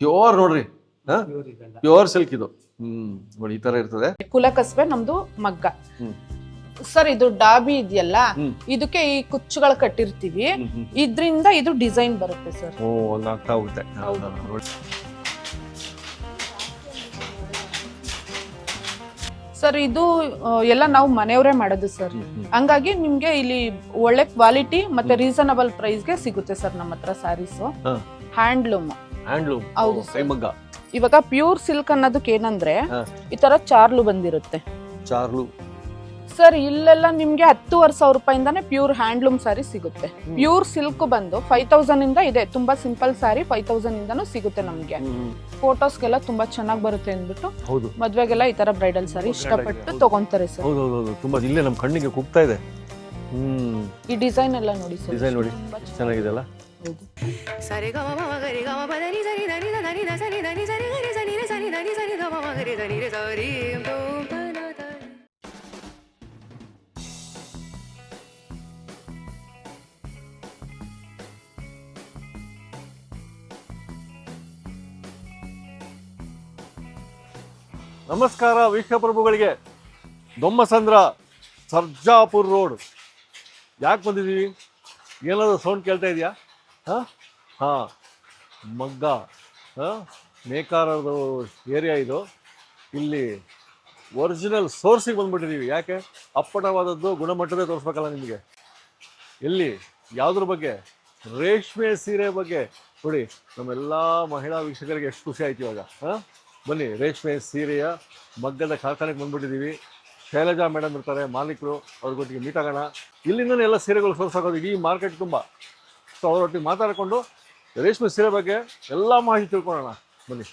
Pure ನೋಡ್ರಿ pure silk ಇದು. ಹ್ಮ್ ನೋಡಿ ಈ ತರ ಇರ್ತದೆ. ಕುಲಕಸ್ಬೆ ನಮ್ದು ಮಗ್ಗ. ಸರ್ ಇದು ಡಾಬಿ ಇದೆಯಲ್ಲ ಇದಕ್ಕೆ ಈ ಕುಚ್ಚುಗಳು ಕಟ್ಟಿರ್ತೀವಿ. ಇದ್ರಿಂದ ಇದು ಡಿಸೈನ್ ಬರುತ್ತೆ ಸರ್ ಓ ಆಗ್ತಾ ಹೋಗುತ್ತೆ ಹೌದು. ಸರ್ ಇದು ಎಲ್ಲ ನಾವು ಮನೆಯವರೇ ಮಾಡೋದು ಸರ್. ಹಂಗಾಗಿ ನಿಮ್ಗೆ ಇಲ್ಲಿ ಒಳ್ಳೆ ಕ್ವಾಲಿಟಿ ಮತ್ತೆ ರೀಸನಬಲ್ ಪ್ರೈಸ್ಗೆ ಸಿಗುತ್ತೆ ಸರ್ ನಮ್ಮ ಹತ್ರ ಸ್ಯಾರೀಸು ಹ್ಯಾಂಡ್ಲೂಮ್ ಹ್ಯಾಂಡ್ಲೂಮ್ ಹೌದು. ಇವಾಗ ಪ್ಯೂರ್ ಸಿಲ್ಕ್ ಅನ್ನೋದಕ್ಕೆ ಏನಂದ್ರೆ ಹಾ. ಈ ತರ ಚಾರ್ಲು ಬಂದಿರುತ್ತೆ. ಚಾರ್ಲು. ಸರ್ ಇಲ್ಲೆಲ್ಲ ನಿಮ್ಗೆ ಹತ್ತುವರೆ ಸಾವಿರ ರೂಪಾಯಿಂದಾನೇ ಪ್ಯೂರ್ ಹ್ಯಾಂಡ್ಲೂಮ್ ಸಾರಿ ಸಿಗುತ್ತೆ. ಪ್ಯೂರ್ ಸಿಲ್ಕ್ ಬಂದು ಫೈವ್ ತೌಸಂಡ್ ಇಂದ ಇದೆ ತುಂಬಾ ಸಿಂಪಲ್ ಸಾರಿ ಫೈವ್ ತೌಸಂಡ್ ಇಂದಾನು ಸಿಗುತ್ತೆ ನಮ್ಗೆ. ಫೋಟೋಸ್ಗೆಲ್ಲ ತುಂಬಾ ಚೆನ್ನಾಗಿ ಬರುತ್ತೆ ಅಂದ್ಬಿಟ್ಟು ಹೌದು. ಮದ್ವೆಗೆಲ್ಲ ಈ ತರ ಬ್ರೈಡಲ್ ಸಾರಿ ಇಷ್ಟಪಟ್ಟು ತಗೊಂತಾರೆ ಸರ್. ಹೌದು ಹೌದು ಹೌದು. ತುಂಬಾ ಇಲ್ಲೇ ನಮ್ಮ ಕಣ್ಣಿಗೆ ಕುಗ್ತಾ ಇದೆ. ಹ್ಮ್. ಈ ಡಿಸೈನ್ ಎಲ್ಲ ನೋಡಿ ಸರ್ ಡಿಸೈನ್ ನೋಡಿ. ಚೆನ್ನಾಗಿದೆ. ಅಲ್ಲ. ಸರಿ, ಗಮ, ಮಮ ಗಮ ಪದ ನಿ ಸರಿ ಧನಿ ಧನಿ ದ ಸನಿ ಧನಿ ಸರಿ ಗರಿ ಸನಿ ರೆ ಸನಿ ಧನಿ ಸರಿ ಗಮ, ಮಮ, ಗರಿ ಧನಿ ರೆ ಸರಿ ನಮಸ್ಕಾರ ವೀಕ್ಷ ಪ್ರಭುಗಳಿಗೆ ದೊಮ್ಮಸಂದ್ರ, ಸರ್ಜಾಪುರ್ ರೋಡ್. ಯಾಕೆ ಬಂದಿದ್ದೀವಿ ಏನಾದರೂ ಸೌಂಡ್ ಕೇಳ್ತಾ ಇದೆಯಾ? ಹಾಂ? ಮಗ್ಗ. ನೇಕಾರದು ಏರಿಯಾ ಇದು. ಇಲ್ಲಿ ಒರಿಜಿನಲ್ ಸೋರ್ಸಿಗೆ ಬಂದ್ಬಿಟ್ಟಿದ್ದೀವಿ ಯಾಕೆ? ಅಪ್ಪಟವಾದದ್ದು ಗುಣಮಟ್ಟದೇ ತೋರಿಸ್ಬೇಕಲ್ಲ ನಿಮಗೆ. ಎಲ್ಲಿ? ಯಾವುದ್ರ ಬಗ್ಗೆ? ರೇಷ್ಮೆ ಸೀರೆ ಬಗ್ಗೆ. ನೋಡಿ, ನಮ್ಮೆಲ್ಲ ಮಹಿಳಾ ವೀಕ್ಷಕರಿಗೆ ಎಷ್ಟು ಖುಷಿ ಆಯ್ತು ಇವಾಗ. ಹಾಂ? ಬನ್ನಿ, ರೇಷ್ಮೆ ಸೀರೆಯ ಮಗ್ಗದ ಕಾರ್ಖಾನೆಗೆ ಬಂದ್ಬಿಟ್ಟಿದ್ದೀವಿ ಶೈಲಜಾ ಮೇಡಮ್ ಇರ್ತಾರೆ, ಮಾಲೀಕರು. ಅವ್ರಗೊಟ್ಟಿಗೆ ಮೀಟ್ ಆಗೋಣ. ಇಲ್ಲಿಂದನೇ ಎಲ್ಲ ಸೀರೆಗಳು ಸೋರ್ಸಾಗೋದು ಈ ಮಾರ್ಕೆಟ್ ತುಂಬ. ಸೊ ಅವರೊಟ್ಟಿಗೆ ಮಾತಾಡಿಕೊಂಡು ರೇಷ್ಮೆ ಸೀರೆ ಬಗ್ಗೆ ಎಲ್ಲ ಮಾಹಿತಿ ತಿಳ್ಕೊಳ್ಳೋಣ. ಬನ್ನಿ.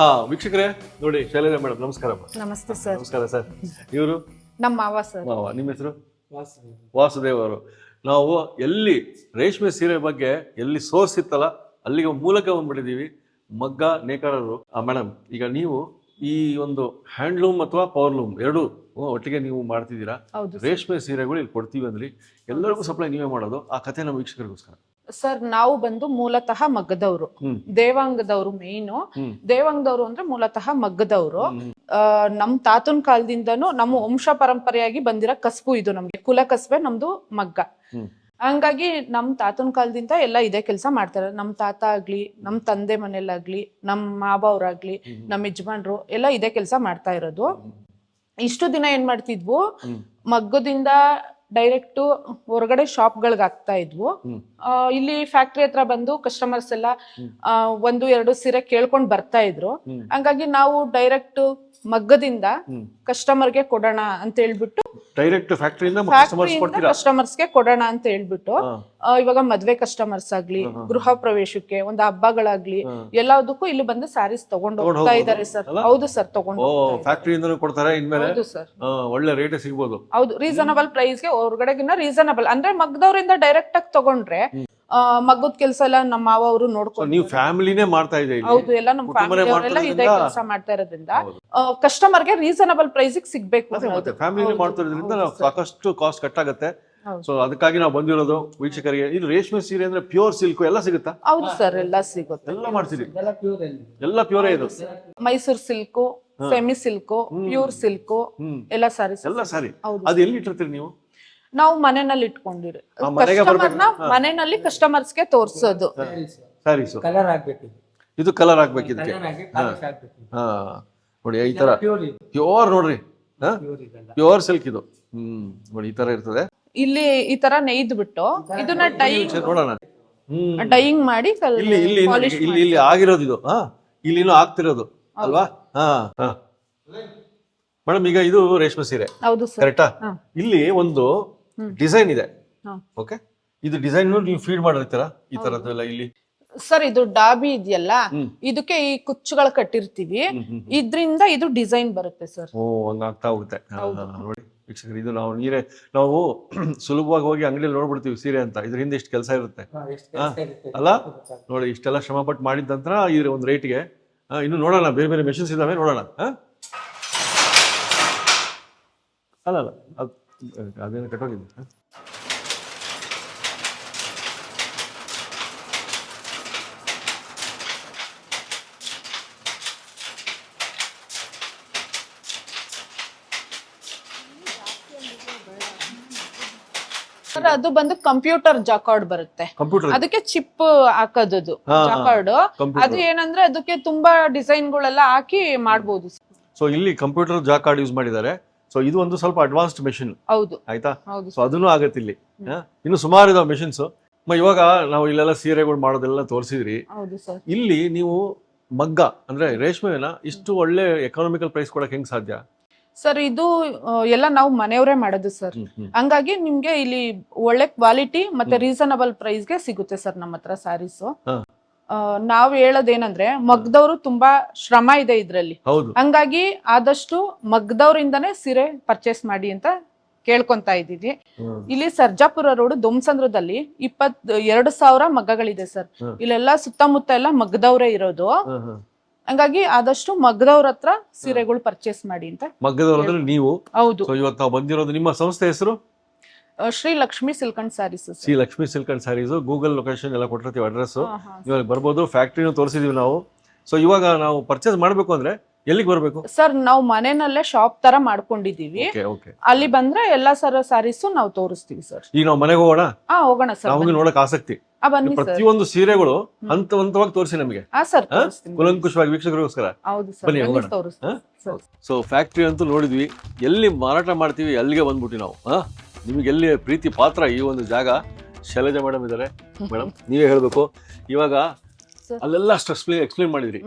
ಹಾ ವೀಕ್ಷಕರೇ ನೋಡಿ ಶೈಲಜಾ ಮೇಡಮ್ ನಮಸ್ಕಾರ ನಮಸ್ತೆ ಸರ್. ನಮಸ್ಕಾರ ಸರ್. ಇವರು? ನಮ್ಮ ಮಾವ ಸರ್. ಮಾವ ನಿಮ್ಮ ಹೆಸರು? ವಾಸುದೇವ. ಅವರು. ನಾವು ಎಲ್ಲಿ ರೇಷ್ಮೆ ಸೀರೆ ಬಗ್ಗೆ ಎಲ್ಲಿ ಸೋರ್ಸ್ ಇತ್ತಲ್ಲ ಅಲ್ಲಿಗೆ ಮೂಲಕ ಬಂದ್ಬಿಟ್ಟಿದ್ದೀವಿ. ಮಗ್ಗ ನೇಕಾರರು. ಮೇಡಮ್ ಈಗ ನೀವು ಈ ಒಂದು ಹ್ಯಾಂಡ್ಲೂಮ್ ಅಥವಾ ಪವರ್ಲೂಮ್ ಎರಡು ಒಟ್ಟಿಗೆ ನೀವು ಮಾಡ್ತಿದ್ದೀರಾ? ರೇಷ್ಮೆ ಸೀರೆಗಳು ಇಲ್ಲಿ ಕೊಡ್ತೀವಿ ಅಂದ್ರಿ. ಎಲ್ಲರಿಗೂ ಸಪ್ಲೈ ನೀವೇ ಮಾಡೋದು. ಆ ಕಥೆ ನಮ್ಮ ವೀಕ್ಷಕರಿಗೋಸ್ಕರ. ಸರ್ ನಾವು ಬಂದು ಮೂಲತಃ ಮಗ್ಗದವ್ರು. ದೇವಾಂಗದವ್ರು ದೇವಾಂಗದವರು ದೇವಾಂಗದವ್ರು ಅಂದ್ರೆ ಮೂಲತಃ ಮಗ್ಗದವ್ರು. ನಮ್ ತಾತನ್ ಕಾಲದಿಂದನು ನಮ್ಮ ವಂಶ ಪರಂಪರೆಯಾಗಿ ಬಂದಿರೋ ಕಸಬು ಇದು ನಮ್ಗೆ. ಕುಲ ಕಸಬೆ ನಮ್ದು ಮಗ್ಗ. ಹಂಗಾಗಿ ನಮ್ ತಾತನ್ ಕಾಲದಿಂದ ಎಲ್ಲ ಇದೇ ಕೆಲಸ ಮಾಡ್ತಾರೆ. ನಮ್ ತಾತ ಆಗ್ಲಿ ನಮ್ ತಂದೆ ಮನೇಲಾಗ್ಲಿ ನಮ್ ಅವ್ರಾಗ್ಲಿ ನಮ್ ಯಜಮಾನ್ರು ಎಲ್ಲ ಇದೇ ಕೆಲಸ ಮಾಡ್ತಾ ಇರೋದು. ಇಷ್ಟು ದಿನ ಏನ್ ಮಾಡ್ತಿದ್ವು? ಮಗ್ಗದಿಂದ ಡೈರೆಕ್ಟ್ ಹೊರಗಡೆ ಶಾಪ್ಗಳಿಗೆ ಹಾಕ್ತಾ ಇದ್ವು. ಇಲ್ಲಿ ಫ್ಯಾಕ್ಟ್ರಿ ಹತ್ರ ಬಂದು ಕಸ್ಟಮರ್ಸ್ ಎಲ್ಲ ಒಂದು ಎರಡು ಸೀರೆ ಕೇಳ್ಕೊಂಡ್ ಬರ್ತಾ ಇದ್ರು. ಹಂಗಾಗಿ ನಾವು ಡೈರೆಕ್ಟ್ ಮಗ್ಗದಿಂದ. ಕಸ್ಟಮರ್ಗೆ ಕೊಡೋಣ ಅಂತ ಹೇಳ್ಬಿಟ್ಟು ಡೈರೆಕ್ಟ್ ಫ್ಯಾಕ್ಟ್ರಿಯಿಂದ ಕೊಡ್ತೀರಾ ಕಸ್ಟಮರ್ಸ್ಗೆ ಕೊಡೋಣ ಅಂತ ಹೇಳ್ಬಿಟ್ಟು ಇವಾಗ ಮದ್ವೆ ಕಸ್ಟಮರ್ಸ್ ಆಗ್ಲಿ. ಗೃಹ ಪ್ರವೇಶಕ್ಕೆ ಒಂದು ಹಬ್ಬಗಳಾಗ್ಲಿ. ಎಲ್ಲದಕ್ಕೂ ಇಲ್ಲಿ ಬಂದು ಸ್ಯಾರೀಸ್ ತಗೊಂಡು ಹೋಗ್ತಾ ಇದಾರೆ ಸರ್ ಹೌದು ಸರ್ ತಗೊಂಡು ಫ್ಯಾಕ್ಟ್ರಿ ಹೋಗ್ತಾ ಇದ್ದಾರೆ. ಫ್ಯಾಕ್ಟ್ರಿಯಿಂದನೂ ಕೊಡ್ತಾರೆ ಹೌದು ಸರ್ ಒಳ್ಳೆ ರೇಟ್ ಸಿಗ್ಬೋದು ಹೌದು ರೀಸನಬಲ್ ಪ್ರೈಸ್ಗೆ ಹೊರಗಡೆಗಿನ್ನ ರೀಸನಬಲ್ ಅಂದ್ರೆ ಮಗ್ದವರಿಂದ ಡೈರೆಕ್ಟ್ ಆಗಿ ತಗೊಂಡ್ರೆ ಮಗ್ಗದ ಕೆಲಸ ಎಲ್ಲ ನಮ್ಮ ಮಾವ ಅವರು ನೋಡ್ಕೊಂಡು ನೀವು ಫ್ಯಾಮಿಲಿನೇ ಮಾಡ್ತಾ ಇದ್ದೀವಿ ಹೌದು ಎಲ್ಲ ನಮ್ಮ ಫ್ಯಾಮಿಲಿ ಇದೇ ಕೆಲಸ ಮಾಡ್ತಾ ಇರೋದ್ರಿಂದ. ಕಸ್ಟಮರ್ಗೆ ರೀಸನಬಲ್ ಪ್ರೈಸ್ ಸಿಗ್ಬೇಕು ಅದೇ ಮತ್ತೆ ಅನ್ನೋದು. ಫ್ಯಾಮಿಲಿ ಮಾಡ್ತಾ ಮಾಡ್ತಿರೋದ್ರಿಂದ ಹೌದು ಸಾಕಷ್ಟು ಕಾಸ್ಟ್ ಕಟ್ ಆಗುತ್ತೆ. ಸೊ ಅದಕ್ಕಾಗಿ ನಾವು ಬಂದಿರೋದು ವೀಕ್ಷಕರಿಗೆ. ಇದು ರೇಷ್ಮೆ ಸೀರೆ ಅಂದ್ರೆ ಪ್ಯೂರ್ ಸಿಲ್ಕ್ ಎಲ್ಲ ಸಿಗುತ್ತಾ? ಹೌದು ಸರ್ ಎಲ್ಲ ಸಿಗುತ್ತೆ. ಎಲ್ಲ ಮಾಡ್ತೀರಿ. ಎಲ್ಲ ಪ್ಯೂರೇ ಇದು? Mysore silk semi silk pure silk ಎಲ್ಲ ಸಾರಿ ಎಲ್ಲ ಸಾರಿ. ಹೌದು ಅದು ಎಲ್ಲಿ ಇಟ್ಟಿರ್ತೀರಿ ನೀವು? ನಾವು ಮನೆಯಲ್ಲಿ ಇಟ್ಕೊಂಡಿರಿ. ಕಸ್ಟಮರ್ನ ಮನೆಯಲ್ಲಿ ಕಸ್ಟಮರ್ಸ್ಗೆ ತೋರ್ಸೋದು. ಸರಿ ಕಲರ್ ಆಗ್ಬೇಕು ಇದು ಕಲರ್ ಆಗ್ಬೇಕು ಇದಕ್ಕೆ. ಹಾ. ನೋಡಿ ಈ ತರ. ಪ್ಯೂರ್ ನೋಡ್ರಿ. ಪ್ಯೂರ್ ಸಿಲ್ಕ್ ಇದು. ಹ್ಮ್. ನೋಡಿ ಈ ತರ ಇರ್ತದೆ. ಇಲ್ಲಿ ಈ ತರ ನೇಯ್ದು ಬಿಟ್ಟು ಇದನ್ನ ಡೈಯಿಂಗ್ ನೋಡೋಣ. ಡೈಯಿಂಗ್ ಮಾಡಿ ಇಲ್ಲಿ ಇಲ್ಲಿ ಇಲ್ಲಿ ಇಲ್ಲಿ ಆಗಿರೋದು ಇದು. ಹಾ. ಇಲ್ಲಿ ಆಗ್ತಿರೋದು. ಅಲ್ವಾ? ಹಾ ಹಾ. ಮೇಡಮ್ ಈಗ ಇದು ರೇಷ್ಮೆ ಸೀರೆ. ಹೌದು ಸರ್. ಕರೆಕ್ಟಾ ಇಲ್ಲಿ ಒಂದು ಡಿಸೈನ್ ಇದೆ. ಓಕೆ ಇದು ಡಿಸೈನ್ ನೀವು ಫೀಡ್ ಮಾಡಿರ್ತೀರಾ? ಈ ತರದ್ದೆಲ್ಲ ಇಲ್ಲಿ? ಸರ್ ಇದು ಡಾಬಿ ಇದೆಯಲ್ಲ ಇದಕ್ಕೆ ಈ ಕುಚ್ಚುಗಳು ಕಟ್ಟಿರ್ತೀವಿ. ಇದ್ರಿಂದ ಇದು ಡಿಸೈನ್ ಬರುತ್ತೆ ಸರ್. ಓ ಹಂಗಾಗ್ತಾ ಹೋಗುತ್ತೆ. ನೋಡಿ. ವೀಕ್ಷಕರು ಇದು ನಾವು ನೀರೇ ನಾವು ಸುಲಭವಾಗಿ ಹೋಗಿ ಅಂಗಡಿಯಲ್ಲಿ ನೋಡ್ಬಿಡ್ತೀವಿ ಸೀರೆ ಅಂತ. ಇದ್ರ ಹಿಂದೆ ಇಷ್ಟು ಕೆಲಸ ಇರುತ್ತೆ. ಹಾ, ಅಲ್ಲ? ನೋಡಿ ಇಷ್ಟೆಲ್ಲ ಶ್ರಮ ಪಟ್ಟು ಮಾಡಿದ ನಂತರ ಇದ್ರ ಒಂದು ರೇಟ್ಗೆ ಇನ್ನು ನೋಡೋಣ ಬೇರೆ ಬೇರೆ ಮೆಷಿನ್ಸ್ ಇದಾವೆ ನೋಡೋಣ? ಅಲ್ಲ ಅಲ್ಲ ಅದು ಅದೇನು ಕಟ್ಟೋಗಿದೆ ಅದು ಬಂದು ಕಂಪ್ಯೂಟರ್ ಜಾಕಾರ್ಡ್ ಬರುತ್ತೆ. ಕಂಪ್ಯೂಟರ್ ಅದಕ್ಕೆ ಚಿಪ್ ಹಾಕೋದು. ಜಾಕಾರ್ಡ್. ಅದು ಏನಂದ್ರೆ ಅದಕ್ಕೆ ತುಂಬಾ ಡಿಸೈನ್ ಗಳೆಲ್ಲ ಹಾಕಿ ಮಾಡಬಹುದು ಸೊ ಇಲ್ಲಿ ಕಂಪ್ಯೂಟರ್ ಜಾಕಾರ್ಡ್ ಯೂಸ್ ಮಾಡಿದ್ದಾರೆ. ಸೊ ಇದು ಒಂದು ಸ್ವಲ್ಪ ಅಡ್ವಾನ್ಸ್ಡ್ ಮೆಷಿನ್ ಹೌದು. ಆಯ್ತಾ? ಸೊ ಅದನ್ನು ಆಗತ್ತೆ ಇಲ್ಲಿ? ಇನ್ನು ಸುಮಾರು ಇದಾವೆ ಮೆಷಿನ್ಸ್ ಇವಾಗ ನಾವು ಇಲ್ಲೆಲ್ಲ ಸೀರೆಗಳು ಮಾಡೋದೆಲ್ಲ ತೋರಿಸಿದ್ರಿ. ಇಲ್ಲಿ ನೀವು ಮಗ್ಗ ಅಂದ್ರೆ ರೇಷ್ಮೆನ ಇಷ್ಟು ಒಳ್ಳೆ ಎಕನಾಮಿಕಲ್ ಪ್ರೈಸ್ ಕೊಡಕ್ಕೆ ಹೆಂಗ್ ಸಾಧ್ಯ? ಸರ್ ಇದು ಎಲ್ಲ ನಾವು ಮನೆಯವರೇ ಮಾಡೋದು ಸರ್ ಹಂಗಾಗಿ ನಿಮ್ಗೆ ಇಲ್ಲಿ ಒಳ್ಳೆ ಕ್ವಾಲಿಟಿ ಮತ್ತೆ ರೀಸನಬಲ್ ಪ್ರೈಸ್ಗೆ ಸಿಗುತ್ತೆ ಸರ್ ನಮ್ಮ ಹತ್ರ ಸ್ಯಾರೀಸ್. ನಾವ್ ಹೇಳೋದೇನಂದ್ರೆ ಮಗ್ದವ್ರು ತುಂಬಾ ಶ್ರಮ ಇದೆ ಇದ್ರಲ್ಲಿ. ಹೌದು. ಹಂಗಾಗಿ ಆದಷ್ಟು ಮಗ್ದವ್ರಿಂದನೇ ಸೀರೆ ಪರ್ಚೇಸ್ ಮಾಡಿ ಅಂತ ಕೇಳ್ಕೊಂತಾ ಇದ್ದೀವಿ. ಇಲ್ಲಿ ಸರ್ಜಾಪುರ ರೋಡ್ ದೊಮ್ಸಂದ್ರದಲ್ಲಿ ಇಪ್ಪತ್ ಎರಡು ಸಾವಿರ ಮಗ್ಗಗಳಿದೆ ಸರ್. ಇಲ್ಲೆಲ್ಲಾ ಸುತ್ತಮುತ್ತ ಎಲ್ಲ ಮಗ್ದವ್ರೇ ಇರೋದು. ಹಂಗಾಗಿ ಆದಷ್ಟು ಮಗ್ದವ್ರ ಹತ್ರ ಸೀರೆಗಳು ಪರ್ಚೇಸ್ ಮಾಡಿ ಅಂತ ಮಗ್ಗದವ್ರು ನೀವು? ಹೌದು. ಇವತ್ತು ನಾವು ಬಂದಿರೋದು ನಿಮ್ಮ ಸಂಸ್ಥೆ ಹೆಸರು? Shri Lakshmi silk and sarees Shri Lakshmi silk and sarees Google location ಎಲ್ಲ ಕೊಟ್ಟಿರ್ತೀವಿ ಅಡ್ರೆಸ್ ಇವಾಗ ಬರ್ಬೋದು ಫ್ಯಾಕ್ಟ್ರಿನೂ ತೋರಿಸಿದೀವಿ ನಾವು. ಸೊ ಇವಾಗ ನಾವು ಪರ್ಚೇಸ್ ಮಾಡಬೇಕು ಅಂದ್ರೆ ಎಲ್ಲಿಗೆ ಬರಬೇಕು? ಸರ್ ನಾವು ಮನೆಯಲ್ಲೇ ಶಾಪ್ ತರ ಮಾಡ್ಕೊಂಡಿದೀವಿ ಅಲ್ಲಿ ಬಂದ್ರೆ ಎಲ್ಲಾ ಸರ ಸ್ಯಾರೀಸು ನಾವು ತೋರಿಸ್ತೀವಿ ಸರ್. ಈಗ ನಾವು ಮನೆಗೆ ಹೋಗೋಣ? ಹಾ ಹೋಗೋಣ ಸರ್. ನಮಗೆ ನೋಡಕ್ ಆಸಕ್ತಿ. ಪ್ರತಿಯೊಂದು ಸೀರೆಗಳು ಹಂತ ಹಂತವಾಗಿ ತೋರಿಸಿ ನಮಗೆ. ಕುಲಂಕುಷವಾಗಿ ವೀಕ್ಷಕರಿಗೋಸ್ಕರ? ಸೊ ಫ್ಯಾಕ್ಟ್ರಿ ಅಂತೂ ನೋಡಿದ್ವಿ. ಎಲ್ಲಿ ಮಾರಾಟ ಮಾಡ್ತೀವಿ ಅಲ್ಲಿಗೆ ಬಂದ್ಬಿಟ್ಟು ನಾವು. ಹಾ ನಿಮಗೆ ಎಲ್ಲಿ ಪ್ರೀತಿ ಪಾತ್ರ ಈ ಒಂದು ಜಾಗ ಶೈಲಜಾ ಮೇಡಮ್ ಇದ್ದಾರೆ ಮೇಡಮ್ ನೀವೇ ಹೇಳಬೇಕು ಇವಾಗ. ಅಲ್ಲೆಲ್ಲ ಅಷ್ಟು ಎಕ್ಸ್ಪ್ಲೇನ್ ಮಾಡಿದ್ರಿ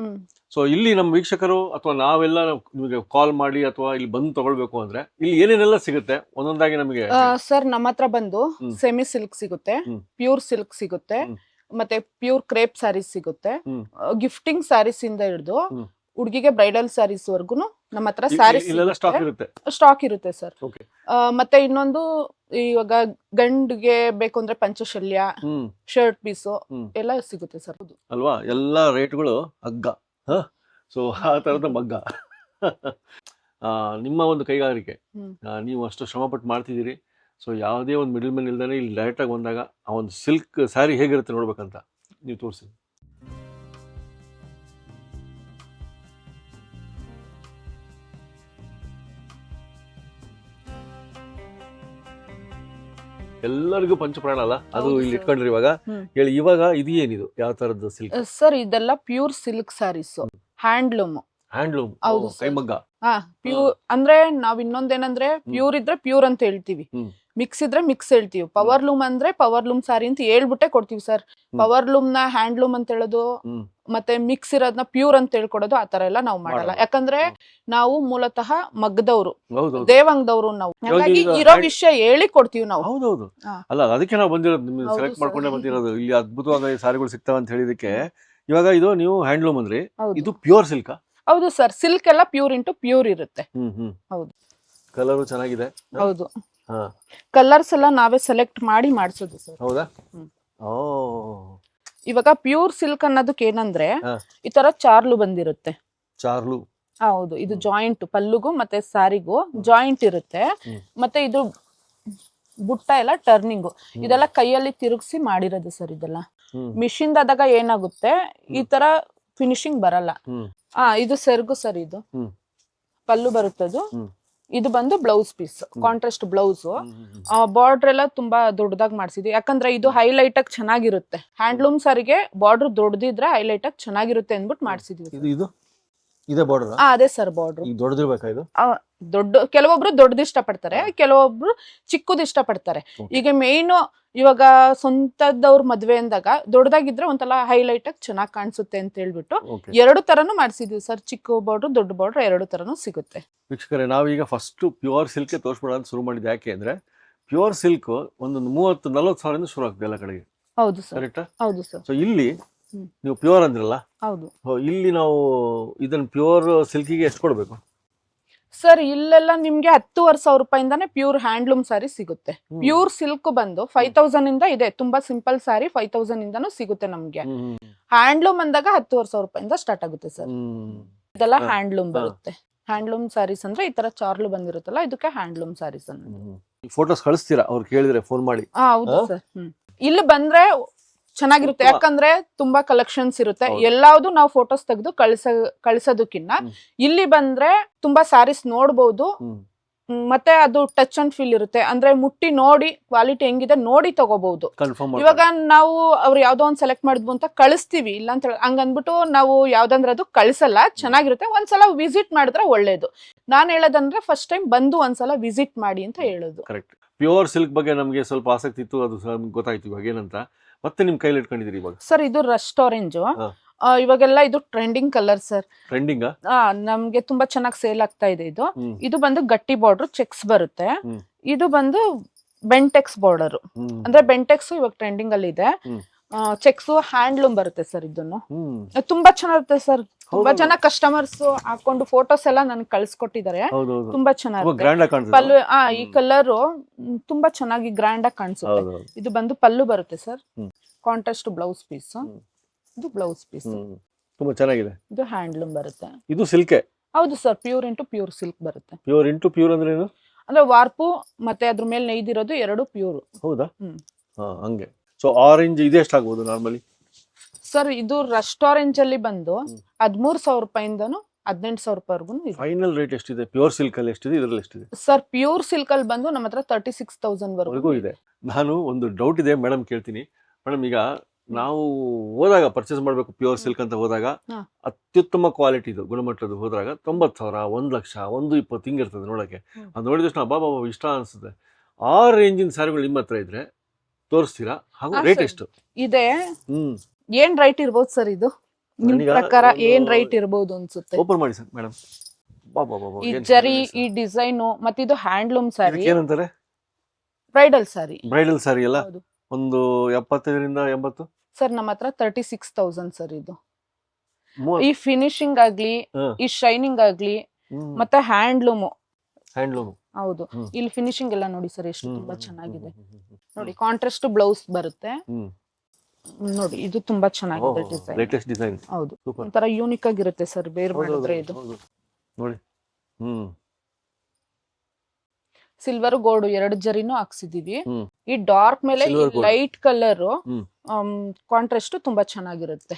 ಸೊ ಇಲ್ಲಿ ನಮ್ಮ ವೀಕ್ಷಕರು ಅಥವಾ ನಾವೆಲ್ಲ ನಿಮಗೆ ಕಾಲ್ ಮಾಡಿ ಅಥವಾ ಇಲ್ಲಿ ಬಂದು ತಗೊಳ್ಬೇಕು ಅಂದ್ರೆ ಇಲ್ಲಿ ಏನೇನೆಲ್ಲ ಸಿಗುತ್ತೆ ಒಂದೊಂದಾಗಿ ನಮಗೆ ಸರ್ ನಮ್ಮ ಹತ್ರ ಬಂದು ಸೆಮಿ ಸಿಲ್ಕ್ ಸಿಗುತ್ತೆ. ಪ್ಯೂರ್ ಸಿಲ್ಕ್ ಸಿಗುತ್ತೆ ಮತ್ತೆ ಪ್ಯೂರ್ ಕ್ರೇಪ್ ಸ್ಯಾರೀಸ್ ಸಿಗುತ್ತೆ. ಗಿಫ್ಟಿಂಗ್ ಸ್ಯಾರೀಸ್ ಇಂದ ಹಿಡಿದು. ಹುಡುಗಿಗೆ ಬ್ರೈಡಲ್ ಸ್ಯಾರೀಸ್ ವರ್ಗು ನಮ್ಮ ಹತ್ರ ಸ್ಯಾರೀಸ್ ಸ್ಟಾಕ್ ಇರುತ್ತೆ. ಸರ್ ಓಕೆ ಮತ್ತೆ ಇನ್ನೊಂದು ಇವಾಗ ಗಂಡಿಗೆ ಬೇಕು ಅಂದ್ರೆ ಪಂಚಶಲ್ಯ ಶರ್ಟ್ ಪೀಸು ಎಲ್ಲ ಸಿಗುತ್ತೆ ಸರ್ ಅಲ್ವಾ? ಎಲ್ಲ ರೇಟ್ಗಳು ಹಗ್ಗ. ಸೊ ಆ ತರದ ಮಗ್ಗ. ನಿಮ್ಮ ಒಂದು ಕೈಗಾರಿಕೆ. ನೀವು ಅಷ್ಟು ಶ್ರಮಪಟ್ಟು ಮಾಡ್ತಿದ್ದೀರಿ. ಸೊ ಯಾವುದೇ ಒಂದು ಮಿಡಲ್ ಮ್ಯಾನ್ ಇಲ್ದೇ ಇಲ್ಲಿ ಡೈರೆಕ್ಟಾಗಿ ಬಂದಾಗ ಆ ಒಂದು ಸಿಲ್ಕ್ ಸ್ಯಾರಿ ಹೇಗಿರುತ್ತೆ ನೋಡ್ಬೇಕಂತ ನೀವು ತೋರಿಸಿ. ಎಲ್ಲರಿಗೂ ಪಂಚಪ್ರಾಣ ಅಲ್ಲ? ಅದು ಇಲ್ಲಿ. ಇಟ್ಕೊಂಡ್ರಿ ಇವಾಗ. ಹೇಳಿ ಇವಾಗ ಇದು ಏನಿದು ಯಾವ ತರದ್ದು ಸಿಲ್ಕ್ ಸರ್ ಇದೆಲ್ಲ pure silk sarees handloom handloom ಹೌದು ಕೈಮಗ್ಗ. ಹಾ ಪ್ಯೂರ್ ಅಂದ್ರೆ ನಾವ್ ಇನ್ನೊಂದೇನಂದ್ರೆ ಪ್ಯೂರ್ ಇದ್ರೆ ಪ್ಯೂರ್ ಅಂತ ಹೇಳ್ತೀವಿ. ಮಿಕ್ಸ್ ಇದ್ರೆ ಮಿಕ್ಸ್ ಹೇಳ್ತೀವಿ. ಪವರ್ ಲೂಮ್ ಅಂದ್ರೆ ಪವರ್ ಲೂಮ್ ಸಾರಿ ಅಂತ ಹೇಳ್ಬಿಟ್ಟೆ ಕೊಡ್ತೀವಿ ಸರ್. ಪವರ್ ಲೂಮ್ನ ಹ್ಯಾಂಡ್ ಲೂಮ್ ಅಂತ ಹೇಳೋದು ಮತ್ತೆ ಮಿಕ್ಸ್ ಇರೋದನ್ನ ಪ್ಯೂರ್ ಅಂತ ಹೇಳ್ಕೊಡೋದು ಆತರ ಎಲ್ಲ ನಾವು ಮಾಡಲ್ಲ. ಯಾಕಂದ್ರೆ ನಾವು ಮೂಲತಃ ಮಗ್ದವ್ರು ದೇವಂಗದವ್ರು ನಾವು. ಹಾಗಾಗಿ ಇರೋ ವಿಷಯ ಹೇಳಿ ಕೊಡ್ತೀವಿ ನಾವು. ಹೌದೌದು. ಅಲ್ಲ ಅದಕ್ಕೆ ನಾವು ಬಂದಿರೋದು ನಿಮ್ಗೆ ಸೆಲೆಕ್ಟ್ ಮಾಡ್ಕೊಂಡೆ ಬಂದಿರೋದು. ಇಲ್ಲಿ ಅದ್ಭುತವಾದ ಸಾರಿಗಳು ಸಿಗ್ತಾವ ಅಂತ ಹೇಳಿದಕ್ಕೆ. ಇವಾಗ ಇದು ನೀವು ಹ್ಯಾಂಡ್ಲೂಮ್ ಅಂದ್ರಿ ಇದು ಪ್ಯೂರ್ ಸಿಲ್ಕ್? ಹೌದು ಸರ್. ಸಿಲ್ಕ್ ಎಲ್ಲ ಪ್ಯೂರ್ ಇಂಟು ಪ್ಯೂರ್ ಇರುತ್ತೆ. ಹ್ಮ್ ಹ್ಮ್. ಹೌದು. ಕಲರು ಚೆನ್ನಾಗಿದೆ. ಹೌದು. ಕಲರ್ಸ್ ಎಲ್ಲ ನಾವೇ ಸೆಲೆಕ್ಟ್ ಮಾಡಿ ಮಾಡಿಸೋದು ಸರ್ ಹೌದಾ? ಓ. ಇವಾಗ ಪ್ಯೂರ್ ಸಿಲ್ಕ್ ಅನ್ನೋದಕ್ಕೆ ಏನಂದ್ರೆ. ಈ ತರ ಚಾರ್ಲು ಬಂದಿರುತ್ತೆ. ಚಾರ್ಲು. ಹೌದು ಇದು ಜಾಯಿಂಟ್ ಪಲ್ಲುಗೂ ಮತ್ತೆ ಸಾರಿಗೂ ಜಾಯಿಂಟ್ ಇರುತ್ತೆ. ಮತ್ತೆ ಇದು ಬುಟ್ಟ ಎಲ್ಲ ಟರ್ನಿಂಗು ಇದೆಲ್ಲ ಕೈಯಲ್ಲಿ ತಿರುಗಿಸಿ ಮಾಡಿರೋದು ಸರ್ ಇದೆಲ್ಲ. ಮಿಷಿನ್ ಆದಾಗ ಏನಾಗುತ್ತೆ ಈ ತರ ಫಿನಿಶಿಂಗ್ ಬರಲ್ಲ. ಹಾ ಇದು ಸೆರ್ಗು ಸರ್ ಇದು. ಪಲ್ಲು ಬರುತ್ತದು. ಇದು ಬಂದು blouse piece contrast blouse border ಎಲ್ಲ ತುಂಬಾ ದೊಡ್ಡದಾಗಿ ಮಾಡಿಸಿದ್ವಿ. ಯಾಕಂದ್ರೆ ಇದು ಹೈಲೈಟ್ ಆಗಿ ಚೆನ್ನಾಗಿರುತ್ತೆ. ಹ್ಯಾಂಡ್ಲೂಮ್ ಸರಿಗೆ ಬಾರ್ಡರ್ ದೊಡ್ಡದಿದ್ರೆ ಹೈಲೈಟ್ ಆಗಿ ಚೆನ್ನಾಗಿರುತ್ತೆ ಅಂದ್ಬಿಟ್ಟು ಮಾಡಿಸಿದ್ವಿ. ಇದು ಇದು? ಇದೇ ಬಾರ್ಡರ್ ಆ? ಅದೇ ಸರ್ ಬಾರ್ಡರ್ ದೊಡ್ಡದಿರ್ಬೇಕಾ ಇದು? ದೊಡ್ಡ ಕೆಲವೊಬ್ರು ದೊಡ್ಡದು ಇಷ್ಟಪಡ್ತಾರೆ ಕೆಲವೊಬ್ರು ಚಿಕ್ಕದು ಇಷ್ಟಪಡ್ತಾರೆ. ಈಗ ಮೇಯ್ನು ಇವಾಗ ಸ್ವಂತದವ್ರ ಮದ್ವೆ ಅಂದಾಗ ದೊಡ್ಡದಾಗಿದ್ರೆ ಒಂಥರ ಹೈಲೈಟ್ ಆಗಿ ಚೆನ್ನಾಗಿ ಕಾಣಿಸುತ್ತೆ ಅಂತ ಹೇಳ್ಬಿಟ್ಟು ಎರಡು ತರನು ಮಾಡಿಸಿದ್ವಿ ಸರ್. ಚಿಕ್ಕ ಬಾರ್ಡ್ರು ದೊಡ್ಡ ಬಾರ್ಡ್ರ್ ಎರಡು ತರನು ಸಿಗುತ್ತೆ. ವೀಕ್ಷಕರೇ ನಾವೀಗ ಫಸ್ಟ್ ಪ್ಯೂರ್ ಸಿಲ್ಕ್ ತೋರಿಸ್ಬಿಡೋಣ ಅಂತ ಶುರು ಮಾಡಿದ್ದು ಯಾಕೆ ಅಂದ್ರೆ ಪ್ಯೂರ್ ಸಿಲ್ಕ್ ಒಂದು ಮೂವತ್ತು ನಲ್ವತ್ತು ಸಾವಿರದಿಂದ ಶುರು ಆಗ್ತದೆ ಎಲ್ಲ ಕಡೆಗೆ. ಹೌದು ಸರ್. ಹೌದು ಸರ್. ಸೊ ಇಲ್ಲಿ ನೀವು ಪ್ಯೂರ್ ಅಂದ್ರಲ್ಲ ಹೌದು. ಇಲ್ಲಿ ನಾವು ಇದನ್ನ ಪ್ಯೂರ್ ಸಿಲ್ಕಿಗೆ ಎಷ್ಟು ಕೊಡಬೇಕು? ಸರ್ ಇಲ್ಲೆಲ್ಲ ನಿಮ್ಗೆ ಹತ್ತುವರೆ ಸಾವಿರ ರೂಪಾಯಿಂದಾನೆ ಪ್ಯೂರ್ ಹ್ಯಾಂಡ್ಲೂಮ್ ಸಾರಿ ಸಿಗುತ್ತೆ. ಪ್ಯೂರ್ ಸಿಲ್ಕ್ ಬಂದು ಫೈವ್ ತೌಸಂಡ್ ಇಂದ ಇದೆ ತುಂಬಾ ಸಿಂಪಲ್ ಸಾರಿ ಫೈವ್ ತೌಸಂಡ್ ಇಂದಾನು ಸಿಗುತ್ತೆ ನಮ್ಗೆ. ಹ್ಯಾಂಡ್ಲೂಮ್ ಅಂದಾಗ ಹತ್ತುವರೆ ಸಾವಿರ ರೂಪಾಯಿಂದ ಸ್ಟಾರ್ಟ್ ಆಗುತ್ತೆ ಸರ್. ಇದೆಲ್ಲ. ಹ್ಯಾಂಡ್ಲೂಮ್ ಬರುತ್ತೆ. ಹ್ಯಾಂಡ್ಲೂಮ್ ಸಾರೀಸ್ ಅಂದ್ರೆ ಈ ತರ ಚಾರ್ಲು ಬಂದಿರುತ್ತಲ್ಲ ಇದಕ್ಕೆ ಹ್ಯಾಂಡ್ಲೂಮ್ ಸಾರೀಸ್ ಅನ್ನೋದು. ಫೋಟೋಸ್ ಕಳಿಸ್ತೀರಾ? ಅವ್ರು ಕೇಳಿದ್ರೆ ಫೋನ್ ಮಾಡಿ. ಹೌದು ಸರ್. ಇಲ್ಲಿ ಬಂದ್ರೆ ಚೆನ್ನಾಗಿರುತ್ತೆ. ಯಾಕಂದ್ರೆ ತುಂಬಾ ಕಲೆಕ್ಷನ್ಸ್ ಇರುತ್ತೆ. ಎಲ್ಲಾವ್ದು ನಾವು ಫೋಟೋಸ್ ತೆಗೆದು ಕಳ್ಸ ಕಳ್ಸೋದಕ್ಕಿನ್ನ. ಇಲ್ಲಿ ಬಂದ್ರೆ ತುಂಬಾ ಸಾರೀಸ್ ನೋಡ್ಬೋದು. ಮತ್ತೆ ಅದು ಟಚ್ ಅಂಡ್ ಫೀಲ್ ಇರುತ್ತೆ. ಅಂದ್ರೆ ಮುಟ್ಟಿ ನೋಡಿ ಕ್ವಾಲಿಟಿ ಹೆಂಗಿದೆ ನೋಡಿ ತಗೋಬಹುದು. ಇವಾಗ ನಾವು ಅವ್ರು ಯಾವ್ದೋ ಒಂದ್ ಸೆಲೆಕ್ಟ್ ಮಾಡಿದ್ವು ಅಂತ ಕಳಿಸ್ತೀವಿ. ಇಲ್ಲ ಅಂತ ಹೇಳಿ ಹಂಗಂದ್ಬಿಟ್ಟು ನಾವು ಯಾವ್ದಂದ್ರೆ ಅದು ಕಳ್ಸಲ್ಲ. ಚೆನ್ನಾಗಿರುತ್ತೆ. ಒಂದ್ಸಲ ವಿಸಿಟ್ ಮಾಡಿದ್ರೆ ಒಳ್ಳೇದು. ನಾನ್ ಹೇಳೋದಂದ್ರೆ ಫಸ್ಟ್ ಟೈಮ್ ಬಂದು ಒಂದ್ಸಲ ವಿಸಿಟ್ ಮಾಡಿ ಅಂತ ಹೇಳೋದು. ಕರೆಕ್ಟ್ ಪ್ಯೂರ್ ಸಿಲ್ಕ್ ಬಗ್ಗೆ ನಮಗೆ ಸ್ವಲ್ಪ ಆಸಕ್ತಿ ಇತ್ತು. ಅದು ಗೊತ್ತಾಯ್ತು ಇವಾಗ ಏನಂತ. ಮತ್ತೆ ನಿಮ್ ಕೈಲಿ ಇಟ್ಕೊಂಡಿದ್ದೀರಿ ಇವಾಗ? ಸರ್ ಇದು ರಸ್ಟ್ ಆರೆಂಜ್ ಇವಾಗೆಲ್ಲ ಇದು ಟ್ರೆಂಡಿಂಗ್ ಕಲರ್ ಸರ್ ಟ್ರೆಂಡಿಂಗ್ ನಮ್ಗೆ ತುಂಬಾ ಚೆನ್ನಾಗಿ ಸೇಲ್ ಆಗ್ತಾ ಇದೆ ಇದು. ಇದು ಬಂದು ಗಟ್ಟಿ ಬಾರ್ಡರ್ ಚೆಕ್ಸ್ ಬರುತ್ತೆ. ಇದು ಬಂದು ಬೆಂಟೆಕ್ಸ್ ಬಾರ್ಡರ್. ಅಂದ್ರೆ ಬೆಂಟೆಕ್ಸ್ ಇವಾಗ ಟ್ರೆಂಡಿಂಗ್ ಅಲ್ಲಿ ಇದೆ. ಚೆಕ್ಸ್ ಹ್ಯಾಂಡ್ಲೂಮ್ ಬರುತ್ತೆ ಸರ್ ಇದನ್ನು. ತುಂಬಾ ಚೆನ್ನಾಗಿರುತ್ತೆ ಸರ್ ತುಂಬಾ. ಜನ ಕಸ್ಟಮರ್ಸ್ ಹಾಕೊಂಡು ಫೋಟೋಸ್ ಎಲ್ಲ ನನ್ಗೆ ಕಳ್ಸಿಕೊಟ್ಟಿದ್ದಾರೆ ತುಂಬಾ ಚೆನ್ನಾಗಿ ಪಲ್ಲು ಆ ಈ ಕಲರ್ ತುಂಬಾ ಚೆನ್ನಾಗಿ ಗ್ರ್ಯಾಂಡ್ ಆಗಿ ಕಾಣಿಸುತ್ತೆ. ಇದು ಬಂದು ಪಲ್ಲು ಬರುತ್ತೆ ಸರ್. ಕಾಂಟ್ರಾಸ್ಟ್ ಬ್ಲೌಸ್ ಪೀಸ್ ಇದು ಬ್ಲೌಸ್ ಪೀಸ್ ತುಂಬಾ ಚೆನ್ನಾಗಿದೆ. ಇದು ಹ್ಯಾಂಡ್ಲೂಮ್ ಬರುತ್ತೆ. ಇದು ಸಿಲ್ಕೆ ಹೌದು sir. Pure into pure silk ಬರುತ್ತೆ. ಪ್ಯೂರ್ ಇಂಟು ಪ್ಯೂರ್ ಅಂದ್ರೆ ಏನು? ಅಂದ್ರೆ ವಾರ್ಪು ಮತ್ತೆ ಅದ್ರ ಮೇಲೆ ನೇಯ್ದಿರೋದು ಎರಡು ಪ್ಯೂರ್ ಹೌದಾ? ಹಂಗೆ. ಸೊ ಆರೆಂಜ್ ಇದೆ ಎಷ್ಟಾಗ್ಬೋದು ನಾರ್ಮಲಿ ಸರ್ ಇದು ರೆಸ್ಟೋರೆಂಟ್ ಅಲ್ಲಿ ಬಂದು ಹದಿಮೂರು ಸಾವಿರ ರೂಪಾಯಿಂದನು ಹದಿನೆಂಟು ಸಾವಿರ ರೂಪಾಯಿ ಇದೆ. ಫೈನಲ್ ರೇಟ್ ಎಷ್ಟಿದೆ? ಪ್ಯೂರ್ ಸಿಲ್ಕ್ ಅಲ್ಲಿ ಎಷ್ಟಿದೆ? ಇದರಲ್ಲಿ ಎಷ್ಟಿದೆ? ಸರ್ ಪ್ಯೂರ್ ಸಿಲ್ಕ್ ಅಲ್ಲಿ ಬಂದು ನಮ್ಮ ಹತ್ರ ತರ್ಟಿ ಸಿಕ್ಸ್ ತೌಸಂಡ್ ವರೆಗೂ ಇದೆ. ನಾನು ಒಂದು ಡೌಟ್ ಇದೆ ಮೇಡಮ್ ಕೇಳ್ತೀನಿ. ಮೇಡಮ್ ಈಗ ನಾವು ಹೋದಾಗ ಪರ್ಚೇಸ್ ಮಾಡಬೇಕು ಪ್ಯೂರ್ ಸಿಲ್ಕ್ ಅಂತ ಹೋದಾಗ ಹಾ. ಅತ್ಯುತ್ತಮ ಕ್ವಾಲಿಟಿದು ಗುಣಮಟ್ಟದ್ದು ಹೋದಾಗ ತೊಂಬತ್ತು ಸಾವಿರ ಒಂದು ಲಕ್ಷ ಒಂದು ಇಪ್ಪತ್ತು ಹಿಂಗಿರ್ತದೆ ನೋಡಕ್ಕೆ. ಹ್ಮ್. ಅದು ನೋಡಿದ ತಕ್ಷಣ ಅಬ್ಬಾ ಬಾಬಾ ಇಷ್ಟ ಅನಿಸುತ್ತೆ. ಆ ರೇಂಜಿನ ಸ್ಯಾರಿಗಳು ನಿಮ್ಮ ಹತ್ರ ಇದ್ರೆ ತೋರಿಸ್ತೀರಾ? ಹಾಗೂ ಹಾ, ರೇಟ್. ಎಷ್ಟು? ಇದೆ. ಹ್ಮ್. ಏನ್ ರೈಟ್ ಇರ್ಬೋದು ಸರ್ ಇದು? ನಿಮ್ ನನಗೆ ಪ್ರಕಾರ ಒಂದು- ಏನ್ ರೈಟ್ ಇರ್ಬೋದು ಅನ್ಸುತ್ತೆ? ಓಪನ್ ಮಾಡಿ ಸರ್ ಮೇಡಮ್ ಈ ಜರಿ ಈ ಡಿಸೈನು ಮತ್ತೆ ಇದು ಹ್ಯಾಂಡ್ಲೂಮ್ ಸಾರಿ ಏನಂತಾರೆ? ಬ್ರೈಡಲ್ ಸಾರಿ ಬ್ರೈಡಲ್ ಸ್ಯಾರಿ ಎಲ್ಲ ಹೌದು. ಒಂದು ಎಪ್ಪತ್ತೈದರಿಂದ ಎಂಬತ್ತು? ಸರ್ ನಮ್ಮ ಹತ್ರ ತರ್ಟಿ ಸಿಕ್ಸ್ ತೌಸಂಡ್ ಸರ್ ಇದು. ಮೂವತ್ತು ಈ ಫಿನಿಶಿಂಗ್ ಆಗ್ಲಿ ಈ ಶೈನಿಂಗ್ ಆಗ್ಲಿ ಮತ್ತೆ ಹ್ಯಾಂಡ್ಲೂಮ್ ಹ್ಯಾಂಡ್ಲೂಮ್ ಹೌದು. ಹ್ಮ್. ಇಲ್ಲಿ ಫಿನಿಶಿಂಗ್ ಎಲ್ಲ ನೋಡಿ ಸರ್ ಎಷ್ಟು ತುಂಬಾ ಚೆನ್ನಾಗಿದೆ. ನೋಡಿ ಕಾಂಟ್ರಾಸ್ಟ್ ಬ್ಲೌಸ್ ಬರುತ್ತೆ. ಹ್ಮ್. ನೋಡಿ ಇದು ತುಂಬಾ ಚೆನ್ನಾಗಿದೆ ಡಿಸೈನ್ ಲೇಟೆಸ್ಟ್ ಡಿಸೈನ್ ಹೌದು. ಸೂಪರ್. ಒಂಥರ ಯೂನಿಕ್ ಆಗಿರುತ್ತೆ ಸರ್ ಬೇರೆ ಮಾಡಿದ್ರೆ ಇದು. ನೋಡಿ. ಹ್ಮ್. ಸಿಲ್ವರ್ ಗೋಲ್ಡ್ ಎರಡು ಜರಿನೂ ಹಾಕ್ಸಿದೀವಿ. ಈ ಡಾರ್ಕ್ ಮೇಲೆ ಲೈಟ್ ಕಲರ್. ಕಾಂಟ್ರಾಸ್ಟ್ ತುಂಬಾ ಚೆನ್ನಾಗಿರುತ್ತೆ.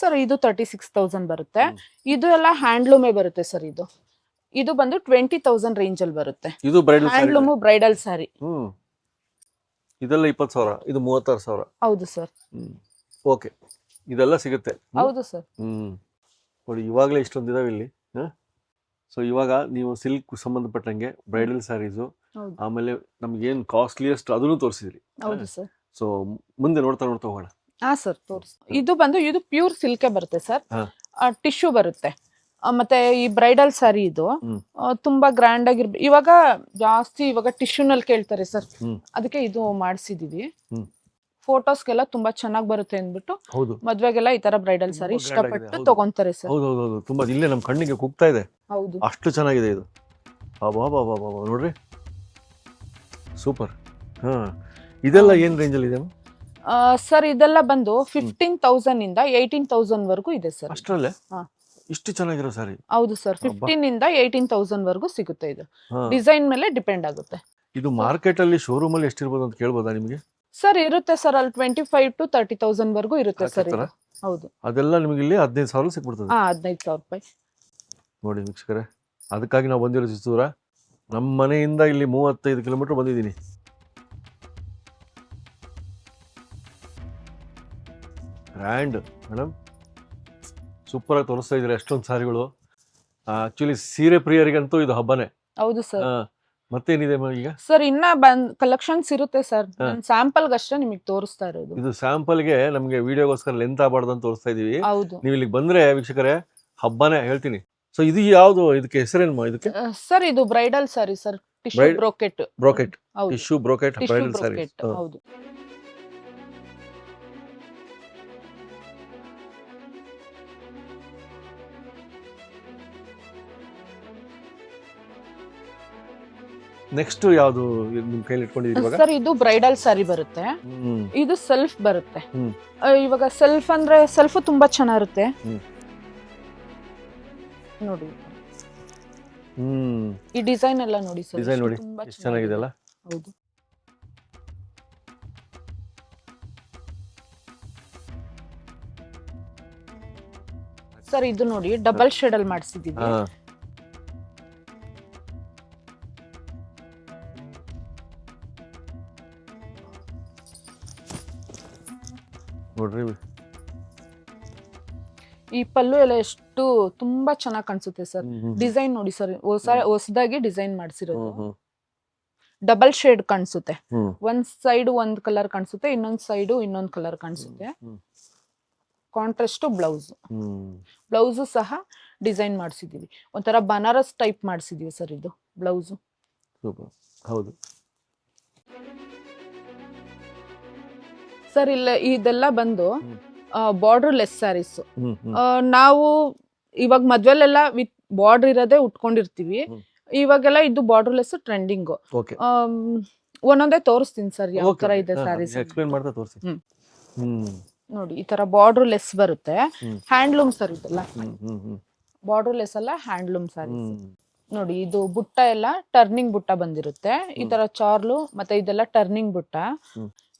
ಸರ್ ಇದು ತರ್ಟಿ ಸಿಕ್ಸ್ ತೌಸಂಡ್ ಬರುತ್ತೆ. ಇದು ಎಲ್ಲ ಹ್ಯಾಂಡ್ಲೂಮೇ ಬರುತ್ತೆ ಸರ್ ಇದು. ಇದು ಬಂದು ಟ್ವೆಂಟಿ ತೌಸಂಡ್ ರೇಂಜ್ ಅಲ್ಲಿ ಬರುತ್ತೆ. ಹ್ಯಾಂಡ್ಲೂಮ್ ಬ್ರೈಡಲ್ ಸ್ಯಾರಿ ಇದೆಲ್ಲ ಇಪ್ಪತ್ತು ಸಾವಿರ ಇದು ಮೂವತ್ತಾರು ಸಾವಿರ. ಹೌದು ಸರ್. ಹ್ಮ್. ಓಕೆ. ಇದೆಲ್ಲ ಸಿಗುತ್ತೆ. ಹ್ಮ್? ಹೌದು ಸರ್. ಹ್ಮ್. ನೋಡಿ ಇವಾಗಲೇ ಇಷ್ಟೊಂದು ಇದಾವೆ ಇಲ್ಲಿ. ಸೊ ಇವಾಗ ನೀವು ಸಿಲ್ಕ್ ಸಂಬಂಧಪಟ್ಟಂಗೆ ಬ್ರೈಡಲ್ ಸ್ಯಾರೀಸು ಹೌದು. ಆಮೇಲೆ ನಮ್ಗೇನು ಕಾಸ್ಟ್ಲಿಯಸ್ಟ್ ಅದನ್ನು ತೋರಿಸಿದ್ರಿ. ಹೌದು ಸರ್. ಸೊ ಮುಂದೆ ನೋಡ್ತಾ ನೋಡ್ತಾ ಹೋಗೋಣ. ಹಾ ಸರ್ ತೋರಿಸ್ ಇದು ಬಂದು ಇದು ಪ್ಯೂರ್ ಸಿಲ್ಕೆ ಬರುತ್ತೆ ಸರ್. ಹಾ. ಟಿಶ್ಯೂ ಬರುತ್ತೆ. ಆ, ಮತ್ತೆ ಈ ಬ್ರೈಡಲ್ ಸಾರಿ ಇದು. ಆ, ತುಂಬಾ ಗ್ರ್ಯಾಂಡ್ ಆಗಿರ್ ಇವಾಗ ಜಾಸ್ತಿ ಇವಾಗ ಟಿಶ್ಯೂನಲ್ಲಿ ಕೇಳ್ತಾರೆ ಸರ್ ಹ್ಮ್. ಅದಕ್ಕೆ ಇದು ಮಾಡಿಸಿದೀವಿ. ಹ್ಮ್. ಫೋಟೋಸ್ಗೆಲ್ಲ ತುಂಬಾ ಚೆನ್ನಾಗಿ ಬರುತ್ತೆ ಅಂದ್ಬಿಟ್ಟು ಹೌದು. ಮದ್ವೆಗೆಲ್ಲ ಈ ತರ ಬ್ರೈಡಲ್ ಸಾರಿ grand ಆಗಿದೆ, ಇಷ್ಟಪಟ್ಟು ಹೌದು. ತಗೊಂತಾರೆ ಸರ್ ಹೌದು ಹೌದು ಹೌದು. ತುಂಬಾ ಇಲ್ಲೇ ನಮ್ಮ ಕಣ್ಣಿಗೆ ಕುಗ್ತಾ ಇದೆ. ಹೌದು. ಅಷ್ಟು ಚೆನ್ನಾಗಿದೆ ಇದು. ಬಾಬಾ ಬಾಬಾ ಬಾಬಾ ನೋಡ್ರಿ. ಸೂಪರ್. ಹಾ. ಇದೆಲ್ಲ ಏನ್ ರೇಂಜಲ್ಲಿ ಇದೆ ಸರ್ ಇದೆಲ್ಲ ಬಂದು ಫಿಫ್ಟೀನ್ ತೌಸಂಡ್ ಇಂದ ಏಯ್ಟೀನ್ ತೌಸಂಡ್ ವರೆಗೂ ಇದೆ ಸರ್ ಅಷ್ಟರಲ್ಲೇ? ಹಾ. ಇಷ್ಟು ಚೆನ್ನಾಗಿರೋ ಸಾರಿ. ಹೌದು ಸರ್. ಫಿಫ್ಟೀನ್ ಇಂದ ಏಯ್ಟೀನ್ ತೌಸಂಡ್ ವರ್ಗೂ ಸಿಗುತ್ತೆ ಇದು. ಹಾ. ಡಿಸೈನ್ ಮೇಲೆ ಡಿಪೆಂಡ್ ಆಗುತ್ತೆ. ಇದು ಮಾರ್ಕೆಟ್ ಅಲ್ಲಿ ಶೋರೂಮ್ ಅಲ್ಲಿ ಎಷ್ಟಿರ್ಬೋದು ಅಂತ ಕೇಳ್ಬೋದಾ ನಿಮಗೆ? ಸರ್ ಇರುತ್ತೆ ಸರ್. ಅಲ್ಲಿ twenty five to thirty thousand ವರ್ಗೂ ಇರುತ್ತೆ ಸರ್ ಇದು. ಹೌದು. ಅದೆಲ್ಲ ನಿಮಗೆ ಇಲ್ಲಿ ಹದಿನೈದು ಸಾವಿರ ಸಿಕ್ಬಿಡ್ತದೆ. ಹಾ ಹದಿನೈದು ಸಾವಿರ ರೂಪಾಯಿ. ನೋಡಿ ವೀಕ್ಷಕರೇ ಅದಕ್ಕಾಗಿ ನಾವು ಬಂದಿರೋ ಚಿತ್ತೂರ ನಮ್ಮ ಮನೆಯಿಂದ ಇಲ್ಲಿ ಮೂವತ್ತೈದು ಕಿಲೋಮೀಟರ್ ಬಂದಿದ್ದೀನಿ. ಗ್ರ್ಯಾಂಡ್ ಮೇಡಮ್ ಸೂಪರ್ ಆಗಿ ತೋರಿಸ್ತಾ ಇದ್ರೆ ಎಷ್ಟೊಂದು ಸಾರಿಗಳು. ಆಕ್ಚುಲಿ ಸೀರೆ ಪ್ರಿಯರಿಗಂತೂ ಇದು ಹಬ್ಬನೇ. ಹೌದು ಸರ್. ಮತ್ತೇನಿದೆ ಈಗ? ಸರ್ ಇನ್ನ ಬಂದ್ ಕಲೆಕ್ಷನ್ಸ್ ಇರುತ್ತೆ ಸರ್. ಸ್ಯಾಂಪಲ್ ಅಷ್ಟೇ ನಿಮಗೆ ತೋರಿಸ್ತಾ ಇರೋದು. ಇದು ಸ್ಯಾಂಪಲ್ಗೆ ನಮಗೆ ವಿಡಿಯೋಗೋಸ್ಕರ ಲೆಂತ್ ಆಗಬಾರ್ದು ಅಂತ ತೋರಿಸ್ತಾ ಇದೀವಿ. ಹೌದು. ನೀವು ಇಲ್ಲಿಗೆ ಬಂದ್ರೆ ವೀಕ್ಷಕರೇ ಹಬ್ಬನೇ ಹೇಳ್ತೀನಿ. ಸೊ ಇದು ಯಾವುದು? ಇದಕ್ಕೆ ಹೆಸರೇನು ಇದಕ್ಕೆ? ಸರ್ ಇದು bridal sari. Sir tissue brocade brocade tissue brocade bridal sari ಹೌದು. ನೆಕ್ಸ್ಟ್ ಯಾವುದು ನಿಮ್ ಕೈಲಿ ಇಟ್ಕೊಂಡಿದ್ದೀರಿ ಇವಾಗ? ಸರ್ ಇದು ಬ್ರೈಡಲ್ ಸ್ಯಾರಿ ಬರುತ್ತೆ. ಹ್ಮ್. ಇದು ಸೆಲ್ಫ್ ಬರುತ್ತೆ. ಹ್ಮ್. ಆ, ಇವಾಗ ಸೆಲ್ಫ್ ಅಂದ್ರೆ ಸೆಲ್ಫ್ ತುಂಬಾ ಚೆನ್ನಾಗಿರುತ್ತೆ. ಹ್ಮ್. ನೋಡಿ. ಹ್ಮ್. ಈ ಡಿಸೈನ್ ಎಲ್ಲ ನೋಡಿ ಸರ್ ಡಿಸೈನ್ ನೋಡಿ ತುಂಬಾ ಎಷ್ಟು ಚೆನ್ನಾಗಿದೆ. ಅಲ್ಲ ಹೌದು. ಸರ್ ಇದು ನೋಡಿ ಡಬಲ್ ಶೇಡ್ ಅಲ್ಲಿ ಮಾಡಿಸಿದೀವಿ. ಹಾ. ನೋಡ್ರಿ ಈ ಪಲ್ಲು ಎಲ್ಲ ಎಷ್ಟು ತುಂಬಾ ಚೆನ್ನಾಗಿ ಕಾಣಿಸುತ್ತೆ ಸರ್. ಡಿಸೈನ್ ನೋಡಿ ಸರ್ ಹೊಸ ಹೊಸದಾಗಿ ಡಿಸೈನ್ ಮಾಡಿಸಿರೋದು. ಡಬಲ್ ಶೇಡ್ ಕಾಣಿಸುತ್ತೆ. ಒಂದ್ ಸೈಡ್ ಒಂದ್ ಕಲರ್ ಕಾಣಿಸುತ್ತೆ ಇನ್ನೊಂದ್ ಸೈಡ್ ಇನ್ನೊಂದ್ ಕಲರ್ ಕಾಣಿಸುತ್ತೆ. Contrast blouse. ಬ್ಲೌಸ್ ಸಹ ಡಿಸೈನ್ ಮಾಡಿಸಿದೀವಿ. ಒಂಥರ ಬನಾರಸ್ ಟೈಪ್ ಮಾಡಿಸಿದೀವಿ ಸರ್ ಇದು ಬ್ಲೌಸು. ಹೌದು. ಸರ್ ಇಲ್ಲ ಇದೆಲ್ಲ ಬಂದು. ಬಾರ್ಡರ್ ಲೆಸ್ ಸ್ಯಾರೀಸ್ ನಾವು ಇವಾಗ ಮದ್ವೆಲೆಲ್ಲ ವಿತ್ ಬಾರ್ಡರ್ ಇರೋದೇ ಉಟ್ಕೊಂಡಿರ್ತೀವಿ. ಇವಾಗೆಲ್ಲ ಇದು ಬಾರ್ಡರ್ ಲೆಸ್ ಟ್ರೆಂಡಿಂಗ್ ಒಂದೊಂದೇ ತೋರಿಸ್ತೀನಿ ಸರ್ ಯಾವ ತರ ಇದೆ ಸ್ಯಾರೀಸ್ ಎಕ್ಸ್ಪ್ಲೇನ್ ಮಾಡ್ತಾ ತೋರಿಸಿ ಹ್ಮ್. ಹ್ಮ್. ನೋಡಿ ಈ ತರ ಬಾರ್ಡರ್ ಲೆಸ್ ಬರುತ್ತೆ ಹ್ಯಾಂಡ್ಲೂಮ್ ಸರ್ ಇದೆಲ್ಲ. ಬಾರ್ಡರ್ ಲೆಸ್ ಅಲ್ಲ ಹ್ಯಾಂಡ್ಲೂಮ್ ಸ್ಯಾರೀಸ್ ನೋಡಿ ಇದು ಬುಟ್ಟ ಎಲ್ಲ ಟರ್ನಿಂಗ್ ಬುಟ್ಟ ಬಂದಿರುತ್ತೆ. ಈ ತರ ಚಾರ್ಲು ಮತ್ತೆ ಇದೆಲ್ಲ ಟರ್ನಿಂಗ್ ಬುಟ್ಟ.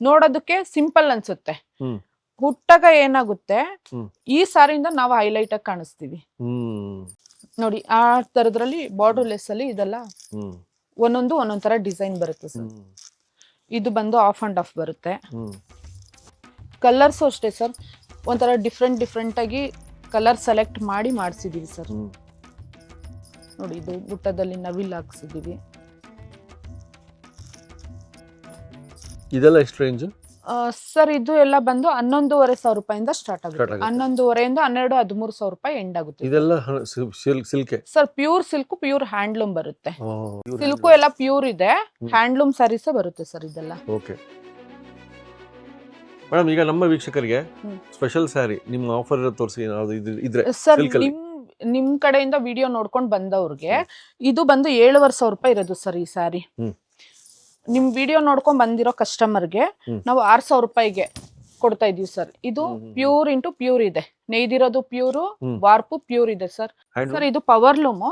ನೋಡೋದಕ್ಕೆ ಸಿಂಪಲ್ ಅನ್ಸುತ್ತೆ. ಹುಟ್ಟಾಗ ಏನಾಗುತ್ತೆ? ಈ ಸಾರಿಯಿಂದ ನಾವು ಹೈಲೈಟ್ ಆಗಿ ಕಾಣಿಸ್ತೀವಿ. ನೋಡಿ ಆ ತರದ್ರಲ್ಲಿ ಬಾರ್ಡರ್ ಲೆಸ್ ಅಲ್ಲಿ ಇದೆಲ್ಲ ಒಂದೊಂದು ಒಂದೊಂದ್ ತರ ಡಿಸೈನ್ ಬರುತ್ತೆ ಸರ್. ಇದು ಬಂದು ಆಫ್ ಅಂಡ್ ಆಫ್ ಬರುತ್ತೆ. ಕಲರ್ಸ್ ಕಲರ್ಸು ಅಷ್ಟೇ ಸರ್. ಒಂಥರ ಡಿಫ್ರೆಂಟ್ ಡಿಫ್ರೆಂಟ್ ಆಗಿ ಕಲರ್ ಸೆಲೆಕ್ಟ್ ಮಾಡಿ ಮಾಡಿಸಿದೀವಿ ಸರ್. ನೋಡಿ ಇದು ಬುಟ್ಟದಲ್ಲಿ ನವಿಲ್ ಹಾಕ್ಸಿದೀವಿ. ಇದೆಲ್ಲ ಎಷ್ಟು ರೇಂಜ್ ಸರ್ ಇದು ಎಲ್ಲ ಬಂದು ಹನ್ನೊಂದೂವರೆ ಸಾವಿರ ರೂಪಾಯಿಂದ ಸ್ಟಾರ್ಟ್ ಆಗುತ್ತೆ. ಆಗುತ್ತೆ. ಹನ್ನೊಂದುವರೆಯಿಂದ ಹನ್ನೆರಡು ಹದಿಮೂರು ಸಾವಿರ ರೂಪಾಯಿ ಎಂಡ್ ಆಗುತ್ತೆ. ಇದೆಲ್ಲ silk ಸಿಲ್ಕೆ sir pure silk pure handloom ಬರುತ್ತೆ. ಸಿಲ್ಕು ಎಲ್ಲ ಪ್ಯೂರ್ ಇದೆ. ಹ್ಯಾಂಡ್ಲೂಮ್ ಸ್ಯಾರೀಸ್ ಬರುತ್ತೆ ಸರ್ ಇದೆಲ್ಲ. ಓಕೆ ಮೇಡಮ್ ಈಗ ನಮ್ಮ ವೀಕ್ಷಕರಿಗೆ ಹ್ಮ್. ಸ್ಪೆಷಲ್ ಸ್ಯಾರಿ ನಿಮ್ಮ ಆಫರ್ ತೋರಿಸಿ ಯಾವ್ದು ಇದು ಇದ್ರೆ ಸರ್ Silk ಅಲ್ಲಿ. ನಿಮ್ ನಿಮ್ ಕಡೆಯಿಂದ ವಿಡಿಯೋ ನೋಡ್ಕೊಂಡು ಬಂದವ್ರಿಗೆ ಇದು ಬಂದು ಏಳುವರೆ ಸಾವಿರ ರೂಪಾಯಿ ಇರೋದು ಸರ್ ಈ ಸ್ಯಾರಿ ಹ್ಮ್. ನಿಮ್ ವಿಡಿಯೋ ನೋಡ್ಕೊಂಡ್ ಬಂದಿರೋ ಕಸ್ಟಮರ್ಗೆ. ನಾವು ಆರ್ ಸಾವಿರ ರೂಪಾಯಿಗೆ ಕೊಡ್ತಾ ಇದೀವಿ ಸರ್. ಇದು. ಪ್ಯೂರ್ ಇಂಟು ಪ್ಯೂರ್ ಇದೆ. ನೇಯ್ದಿರೋದು ಪ್ಯೂರು. ವಾರ್ಪು ಪ್ಯೂರ್ ಇದೆ ಸರ್. ಸರ್ ಇದು ಪವರ್ ಲೂಮ್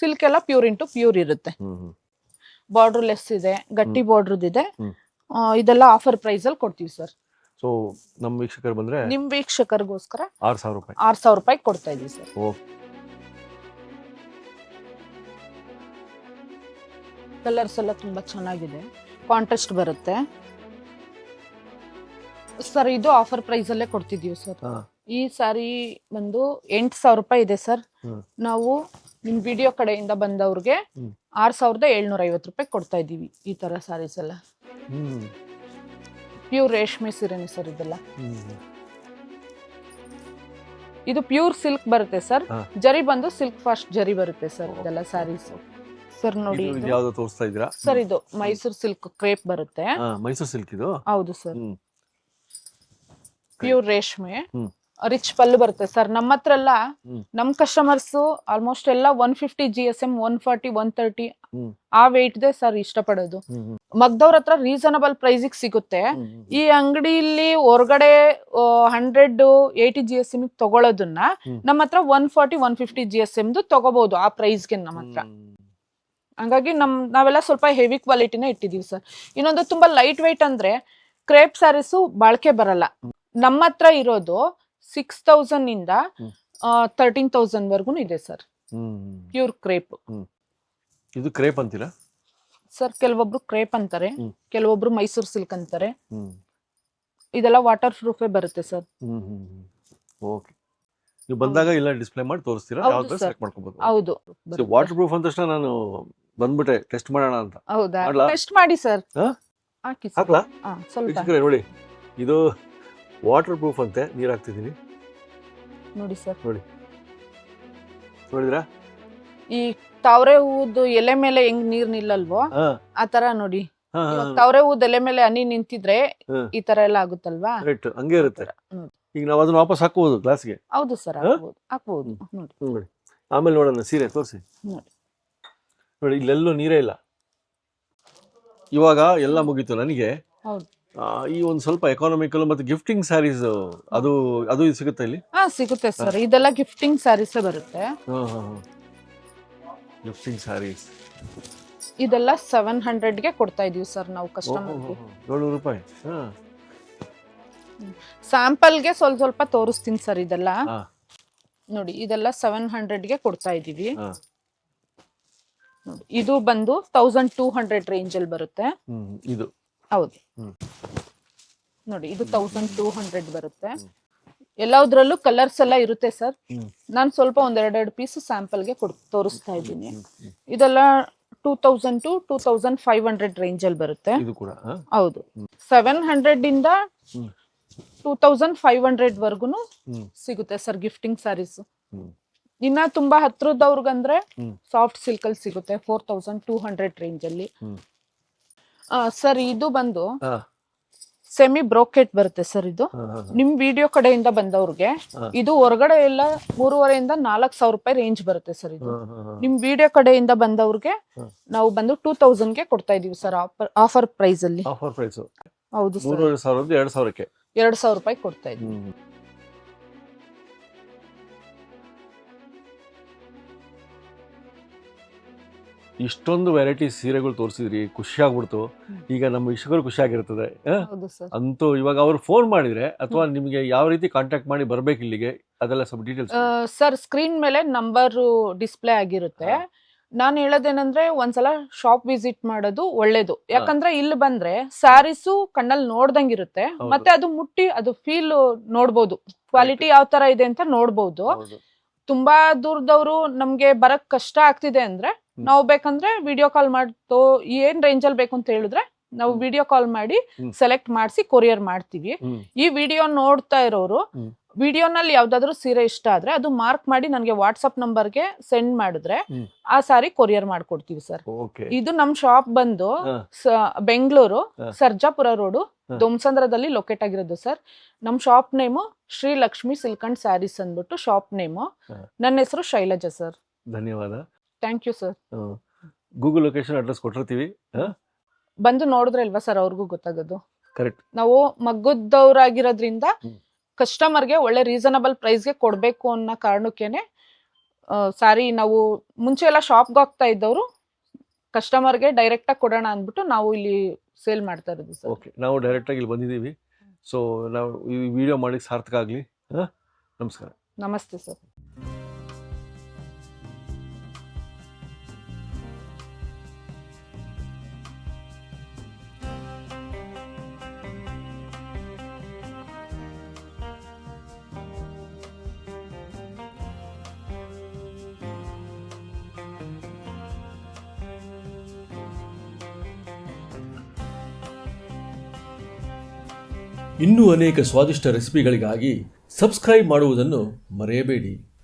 ಸಿಲ್ಕ್ ಎಲ್ಲ ಪ್ಯೂರ್ ಇಂಟು ಪ್ಯೂರ್ ಇರುತ್ತೆ. ಬಾರ್ಡರ್ ಲೆಸ್ ಇದೆ ಗಟ್ಟಿ ಬಾರ್ಡರ್ ಇದೆ. ಇದೆಲ್ಲ ಆಫರ್ ಪ್ರೈಸ್ ಅಲ್ಲಿ ಕೊಡ್ತೀವಿ ಸರ್. ಸೊ ನಮ್ಮ ವೀಕ್ಷಕರು ಬಂದ್ರೆ ನಿಮ್ ವೀಕ್ಷಕರಿಗೋಸ್ಕರ ಆರು ಸಾವಿರ ರೂಪಾಯಿ. ಆರ್ ಸಾವಿರ ರೂಪಾಯಿ ಕೊಡ್ತಾ ಇದೀವಿ ಸರ್. ಓಕೆ. ಕಲರ್ಸ್ ಎಲ್ಲ ತುಂಬಾ ಚೆನ್ನಾಗಿದೆ. ಕಾಂಟ್ರಾಸ್ಟ್ ಬರುತ್ತೆ. ಸರ್ ಇದು ಆಫರ್ ಪ್ರೈಸ್ ಅಲ್ಲೇ ಕೊಡ್ತಿದೀವಿ ಸರ್ ಹಾ. ಈ ಸಾರಿ ಬಂದು ಎಂಟು ಸಾವಿರ ರೂಪಾಯಿ ಇದೆ ಸರ್ ಹ್ಮ್. ನಾವು ನಿಮ್ ವಿಡಿಯೋ ಕಡೆಯಿಂದ ಬಂದವ್ರಿಗೆ ಹ್ಮ್. ಆರ್ ಸಾವಿರದ ಏಳ್ನೂರ ಐವತ್ತು ರೂಪಾಯಿ ಕೊಡ್ತಾ ಇದೀವಿ ಈ ತರ ಸಾರೀಸ್ ಎಲ್ಲ. ಹ್ಮ್. ಪ್ಯೂರ್ ರೇಷ್ಮೆ ಸೀರೆನೆ ಸರ್ ಇದೆಲ್ಲ. ಹ್ಮ್. ಇದು ಪ್ಯೂರ್ ಸಿಲ್ಕ್ ಬರುತ್ತೆ ಸರ್ ಹಾ. ಜರಿ ಬಂದು ಸಿಲ್ಕ್ ಫಾಸ್ಟ್ ಜರಿ ಬರುತ್ತೆ ಸರ್ ಇದೆಲ್ಲ ಸಾರೀಸ್ ಸರ್ ನೋಡಿ ಇದು. ಯಾವ್ದು ತೋರಿಸ್ತಾ ಇದ್ದೀರಾ ಸರ್ ಇದು ಮೈಸೂರ್ ಸಿಲ್ಕ್ ಕ್ರೇಪ್ ಬರುತ್ತೆ ಮೈಸೂರ್ ಮೈಸೂರು ಸಿಲ್ಕ್ ಇದು ಹೌದು ಸರ್ ಹ್ಮ್ ಪ್ಯೂರ್ ರೇಷ್ಮೆ ಹ್ಮ್. ರಿಚ್ ಪಲ್ಲು ಬರುತ್ತೆ ಸರ್ ನಮ್ಮ ಹತ್ರ ಎಲ್ಲ ಹ್ಮ್. ನಮ್ ಕಸ್ಟಮರ್ಸ್ ಆಲ್ಮೋಸ್ಟ್ ಎಲ್ಲ one fifty G S M one forty one thirty ಹ್ಮ್. ಆ ವೇಟ್ ದೇ ಸರ್ ಇಷ್ಟಪಡೋದು ಹ್ಮ್ ಹ್ಮ್ ಮಗ್ದವ್ರ ಹತ್ರ ರೀಸನಬಲ್ ಪ್ರೈಸಿಗೆ ಸಿಗುತ್ತೆ ಹ್ಮ್ ಹ್ಮ್. ಈ ಅಂಗಡಿಯಲ್ಲಿ ಹೊರಗಡೆ hundred eighty G S M ತಗೊಳ್ಳೋದನ್ನ ಹ್ಮ್. ನಮ್ಮ ಹತ್ರ one forty one fifty G S ಎಮ್ದು ತಗೋಬಹುದು ಆ ಪ್ರೈಸ್ಗೆ ನಮ್ಮ ಹತ್ರ ಹ್ಮ್. ಹಂಗಾಗಿ ನಮ್ ನಾವೆಲ್ಲ ಸ್ವಲ್ಪ ಹೆವಿ ಕ್ವಾಲಿಟಿನ ಇಟ್ಟಿದೀವಿ ಸರ್ ಇನ್ನೊಂದು ತುಂಬಾ ಲೈಟ್ ವೆಯ್ಟ್ ಅಂದ್ರೆ ಕ್ರೇಪ್ ಸ್ಯಾರೀಸು ಬಾಳ್ಕೆ ಬರಲ್ಲ. ನಮ್ಮ ಹತ್ರ ಇರೋದು ಸಿಕ್ಸ್ ತೌಸಂಡ್ ಇಂದ. ತರ್ಟೀನ್ ತೌಸಂಡ್ ವರ್ಗು ಇದೆ ಸರ್ ಪ್ಯೂರ್ ಕ್ರೇಪ್ ಇದು ಕ್ರೇಪ್ ಅಂತೀರಾ? ಸರ್ ಕೆಲವೊಬ್ರು ಕ್ರೇಪ್ ಅಂತಾರೆ. ಕೆಲವೊಬ್ರು ಮೈಸೂರು ಸಿಲ್ಕ್ ಅಂತಾರೆ. ಇದೆಲ್ಲ ವಾಟರ್ ಪ್ರೂಫೇ ಬರುತ್ತೆ ಸರ್ ಓಕೆ ನೀವು ಬಂದಾಗ ಇಲ್ಲ ಡಿಸ್ಪ್ಲೇ ಮಾಡಿ ತೋರಿಸ್ತೀರಾ? ಹೌದು ಯಾವ್ದು sir. ಸೆಲೆಕ್ಟ್ ಮಾಡ್ಕೋಬಹುದು ಹೌದು. ವಾಟರ್ ಪ್ರೂಫ್ ತಕ್ಷಣ ನಾನು ಬಂದ್ಬಿಟ್ಟೆ ಟೆಸ್ಟ್ ಮಾಡೋಣ ಅಂತ. ಹೌದಾ? ಮಾಡ್ಲಾ? ಟೆಸ್ಟ್ ಮಾಡಿ ಸರ್ ಹಾ? ಹಾಕಿ sir. ಹಾಕ್ಲಾ? ಹಾ, ಸ್ವಲ್ಪ. ವೀಕ್ಷಕರೇ ನೋಡಿ. ಇದು ವಾಟರ್ ಪ್ರೂಫ್ ಅಂತೆ ನೀರ್ ಹಾಕ್ತಿದ್ದೀನಿ. ನೋಡಿ ಸರ್ ನೋಡಿದ್ರಾ? ಈ ತಾವ್ರೆ ಹೂದು ಎಲೆ ಮೇಲೆ ಹೆಂಗ್ ನೀರ್ ನಿಲ್ಲಲ್ವೋ ಹಾ. ಆ ತರ ನೋಡಿ. ಹಾ ಇವಾಗ ತಾವ್ರೆ ಹೂದ್ ಎಲೆ ಮೇಲೆ ಹನಿ ನಿಂತಿದ್ರೆ. ಈ ತರ ಎಲ್ಲ ಆಗುತ್ತಲ್ವಾ? ಕರೆಕ್ಟ್ ಹಂಗೆ ಇರುತ್ತೆ. ಹ್ಮ್. ಈಗ ನಾವು ಅದನ್ನ ವಾಪಸ್ ಹಾಕಬಹುದು ಗ್ಲಾಸ್ಗೆ ಹೌದು ಸರ್ ಹಾ? ಹಾಕ್ಬೋದು. ಹಾಕ್ಬೋದು. ನೋಡಿ. ನೋಡಿ. ಆಮೇಲೆ ನೋಡೋಣ ಸೀರೆ ತೋರಿಸಿ. ನೋಡಿ. ನೋಡಿ ಇಲ್ಲೆಲ್ಲೂ ನೀರೇ ಇಲ್ಲ. ಇವಾಗ ಎಲ್ಲ ಮುಗೀತು ನನಗೆ. ಹೌದು. ಆ, ಈ ಒಂದು ಸ್ವಲ್ಪ ಎಕಾನಮಿಕಲ್ ಮತ್ತೆ ಗಿಫ್ಟಿಂಗ್ ಸ್ಯಾರೀಸ್ ಅದು ಅದು ಇದು ಸಿಗುತ್ತೆ ಇಲ್ಲಿ? ಹಾ ಸಿಗುತ್ತೆ ಸರ್ ಇದೆಲ್ಲ ಗಿಫ್ಟಿಂಗ್ ಸ್ಯಾರೀಸ್ ಬರುತ್ತೆ. ಗಿಫ್ಟಿಂಗ್ ಸ್ಯಾರೀಸ್ ಇದೆಲ್ಲ ಸೆವೆನ್ ಹಂಡ್ರೆಡ್ಗೆ ಕೊಡ್ತಾ ಇದೀವಿ ಸರ್ ನಾವು ಕಸ್ಟಮರ್ ಏಳ್ನೂರು ರೂಪಾಯಿ. ಸ್ಯಾಂಪಲ್ ಸ್ಯಾಂಪಲ್ಗೆ ಸ್ವಲ್ಪ ಸ್ವಲ್ಪ ತೋರಿಸ್ತೀನಿ ಸರ್ ಇದೆಲ್ಲ. ಹಾಂ. ನೋಡಿ ಇದೆಲ್ಲ ಸೆವೆನ್ ಹಂಡ್ರೆಡ್ಗೆ ಕೊಡ್ತಾ ಇದೀವಿ. ಹಾಂ. ಇದು ಬಂದು ತೌಸಂಡ್ ಟೂ ಹಂಡ್ರೆಡ್ ರೇಂಜ್ ಅಲ್ಲಿ ಬರುತ್ತೆ. ಇದು. ಹೌದು. ನೋಡಿ ಇದು ತೌಸಂಡ್ ಟೂ ಹಂಡ್ರೆಡ್ ಬರುತ್ತೆ. ಎಲ್ಲದ್ರಲ್ಲೂ ಕಲರ್ಸ್ ಎಲ್ಲ ಇರುತ್ತೆ ಸರ್. ನಾನು ಸ್ವಲ್ಪ ಒಂದ್ ಎರಡೆರಡು ಪೀಸ್ ಸ್ಯಾಂಪಲ್ಗೆ ಕೊಡ್ ತೋರಿಸ್ತಾ ಇದ್ದೀನಿ. ಇದೆಲ್ಲ two thousand to two thousand five hundred range ಅಲ್ಲಿ ಬರುತ್ತೆ. ಹೌದು. ಸೆವೆನ್ ಹಂಡ್ರೆಡ್ ಇಂದ. ಟೂ ತೌಸಂಡ್ ಫೈವ್ ಹಂಡ್ರೆಡ್ ವರ್ಗುನು ಸಿಗುತ್ತೆ ಸರ್ ಗಿಫ್ಟಿಂಗ್ ಸ್ಯಾರೀಸ್ ಇನ್ನ ತುಂಬಾ ಹತ್ರದವ್ರಿಗಂದ್ರೆ. ಸಾಫ್ಟ್ ಸಿಲ್ಕ್ ಅಲ್ಲಿ ಸಿಗುತ್ತೆ four thousand two hundred range ಅಲ್ಲಿ ಸರ್ ಇದು ಬಂದು ಸೆಮಿ ಬ್ರೋಕೆಟ್ ಬರುತ್ತೆ ಸರ್ ಇದು. ನಿಮ್ ವಿಡಿಯೋ ಕಡೆಯಿಂದ ಬಂದವ್ರಿಗೆ ಇದು ಹೊರಗಡೆ ಎಲ್ಲ ಮೂರುವರೆಯಿಂದ ನಾಲ್ಕು ಸಾವಿರ ರೂಪಾಯಿ ರೇಂಜ್ ಬರುತ್ತೆ ಸರ್ ಇದು. ನಿಮ್ ವಿಡಿಯೋ ಕಡೆಯಿಂದ ಬಂದವ್ರಿಗೆ ನಾವು ಬಂದು ಟೂ ಗೆ ಕೊಡ್ತಾ ಇದೀವಿ ಸರ್ ಆಫರ್ ಪ್ರೈಸ್ ಅಲ್ಲಿ. ಆಫರ್ ಪ್ರೈಸ್ ಹೌದು ಎರಡು ಸಾವಿರಕ್ಕೆ. ಎರಡ್ ಸಾವಿರ ರೂಪಾಯಿ ಕೊಡ್ತಾ ಇದೀವಿ. ಇಷ್ಟೊಂದು ವೆರೈಟಿ ಸೀರೆಗಳು ತೋರಿಸಿದ್ರಿ ಖುಷಿ ಆಗ್ಬಿಡ್ತು ಈಗ ನಮ್ಮ ಇಷ್ಟಗಳು ಖುಷಿ ಆಗಿರ್ತದೆ ಹೌದು ಸರ್. ಅಂತೂ ಇವಾಗ ಅವ್ರು ಫೋನ್ ಮಾಡಿದ್ರೆ ಅಥವಾ ನಿಮಗೆ ಯಾವ ರೀತಿ ಕಾಂಟ್ಯಾಕ್ಟ್ ಮಾಡಿ ಬರ್ಬೇಕು ಇಲ್ಲಿಗೆ ಅದೆಲ್ಲ ಸ್ವಲ್ಪ ಡೀಟೇಲ್ಸ್ ಸರ್ ಸ್ಕ್ರೀನ್ ಮೇಲೆ ನಂಬರ್ ಡಿಸ್ಪ್ಲೇ ಆಗಿರುತ್ತೆ. ನಾನು ಹೇಳೋದೇನಂದ್ರೆ ಒಂದ್ಸಲ ಶಾಪ್ ವಿಸಿಟ್ ಮಾಡೋದು ಒಳ್ಳೇದು. ಯಾಕಂದ್ರೆ ಇಲ್ಲಿ ಬಂದ್ರೆ ಸ್ಯಾರೀಸು ಕಣ್ಣಲ್ಲಿ ನೋಡ್ದಂಗಿರುತ್ತೆ. ಮತ್ತೆ ಅದು ಮುಟ್ಟಿ ಅದು ಫೀಲ್ ನೋಡ್ಬೋದು. ಕ್ವಾಲಿಟಿ ಯಾವ ತರ ಇದೆ ಅಂತ ನೋಡ್ಬೋದು. ತುಂಬಾ ದೂರದವರು ನಮ್ಗೆ ಬರಕ್ ಕಷ್ಟ ಆಗ್ತಿದೆ ಅಂದ್ರೆ ನಾವು ಬೇಕಂದ್ರೆ ವಿಡಿಯೋ ಕಾಲ್ ಮಾಡ್ತೋ ಏನ್ ರೇಂಜ್ ಅಲ್ಲಿ ಬೇಕು ಅಂತ ಹೇಳಿದ್ರೆ ನಾವು ವಿಡಿಯೋ ಕಾಲ್ ಮಾಡಿ ಸೆಲೆಕ್ಟ್ ಮಾಡಿಸಿ ಕೊರಿಯರ್ ಮಾಡ್ತೀವಿ. ಈ ವಿಡಿಯೋ ನೋಡ್ತಾ ಇರೋರು. ವಿಡಿಯೋನಲ್ಲಿ ಯಾವ್ದಾದ್ರು ಸೀರೆ ಇಷ್ಟ ಆದ್ರೆ ಅದು ಮಾರ್ಕ್ ಮಾಡಿ ನನಗೆ ವಾಟ್ಸ್ಆಪ್ ನಂಬರ್ಗೆ ಸೆಂಡ್ ಮಾಡಿದ್ರೆ ಆ ಸಾರಿ ಕೊರಿಯರ್ ಮಾಡ್ಕೊಡ್ತೀವಿ ಸರ್ ಇದು ನಮ್ ಶಾಪ್ ಬಂದು ಬೆಂಗಳೂರು ಸರ್ಜಾಪುರ ರೋಡು. ದೊಮ್ಸಂದ್ರದಲ್ಲಿ ಲೊಕೇಟ್ ಆಗಿರೋದು ಸರ್ ನಮ್ shop name Shri Lakshmi silk and sarees ಅಂದ್ಬಿಟ್ಟು ಶಾಪ್ ನೇಮು ನನ್ನ ಹೆಸರು ಶೈಲಜಾ ಸರ್ ಧನ್ಯವಾದ. Thank you sir Google location address ಕೊಟ್ಟಿರ್ತೀವಿ ಬಂದು ನೋಡಿದ್ರೆ ಅಲ್ವಾ ಸರ್ ಅವ್ರಿಗೂ ಗೊತ್ತಾಗೋದು? ಕರೆಕ್ಟ್ ನಾವು ಮಗ್ಗದವ್ರಾಗಿರೋದ್ರಿಂದ ಹ್ಮ್. ಕಸ್ಟಮರ್ಗೆ ಒಳ್ಳೆ ರೀಸನಬಲ್ ಪ್ರೈಸ್ಗೆ ಕೊಡಬೇಕು ಅನ್ನೋ ಕಾರಣಕ್ಕೇನೆ ಸಾರಿ ನಾವು ಮುಂಚೆ ಎಲ್ಲ ಶಾಪ್ಗೆ ಹೋಗ್ತಾ ಇದ್ದವರು ಕಸ್ಟಮರ್ಗೆ ಡೈರೆಕ್ಟ್ ಆಗಿ ಕೊಡೋಣ ಅಂದ್ಬಿಟ್ಟು ನಾವು ಇಲ್ಲಿ ಸೇಲ್ ಮಾಡ್ತಾ ಇರೋದು ಸರ್ ಓಕೆ ನಾವು ಡೈರೆಕ್ಟಾಗಿ ಇಲ್ಲಿ ಬಂದಿದ್ದೀವಿ. ಸೊ ನಾವು ಈ ವಿಡಿಯೋ ಮಾಡಿ ಸಾರ್ಥಕ ಆಗಲಿ ನಮಸ್ಕಾರ. ನಮಸ್ತೆ ಸರ್ ಇನ್ನೂ ಅನೇಕ ಸ್ವಾದಿಷ್ಟ ರೆಸಿಪಿಗಳಿಗಾಗಿ ಸಬ್ಸ್ಕ್ರೈಬ್ ಮಾಡುವುದನ್ನು ಮರೆಯಬೇಡಿ.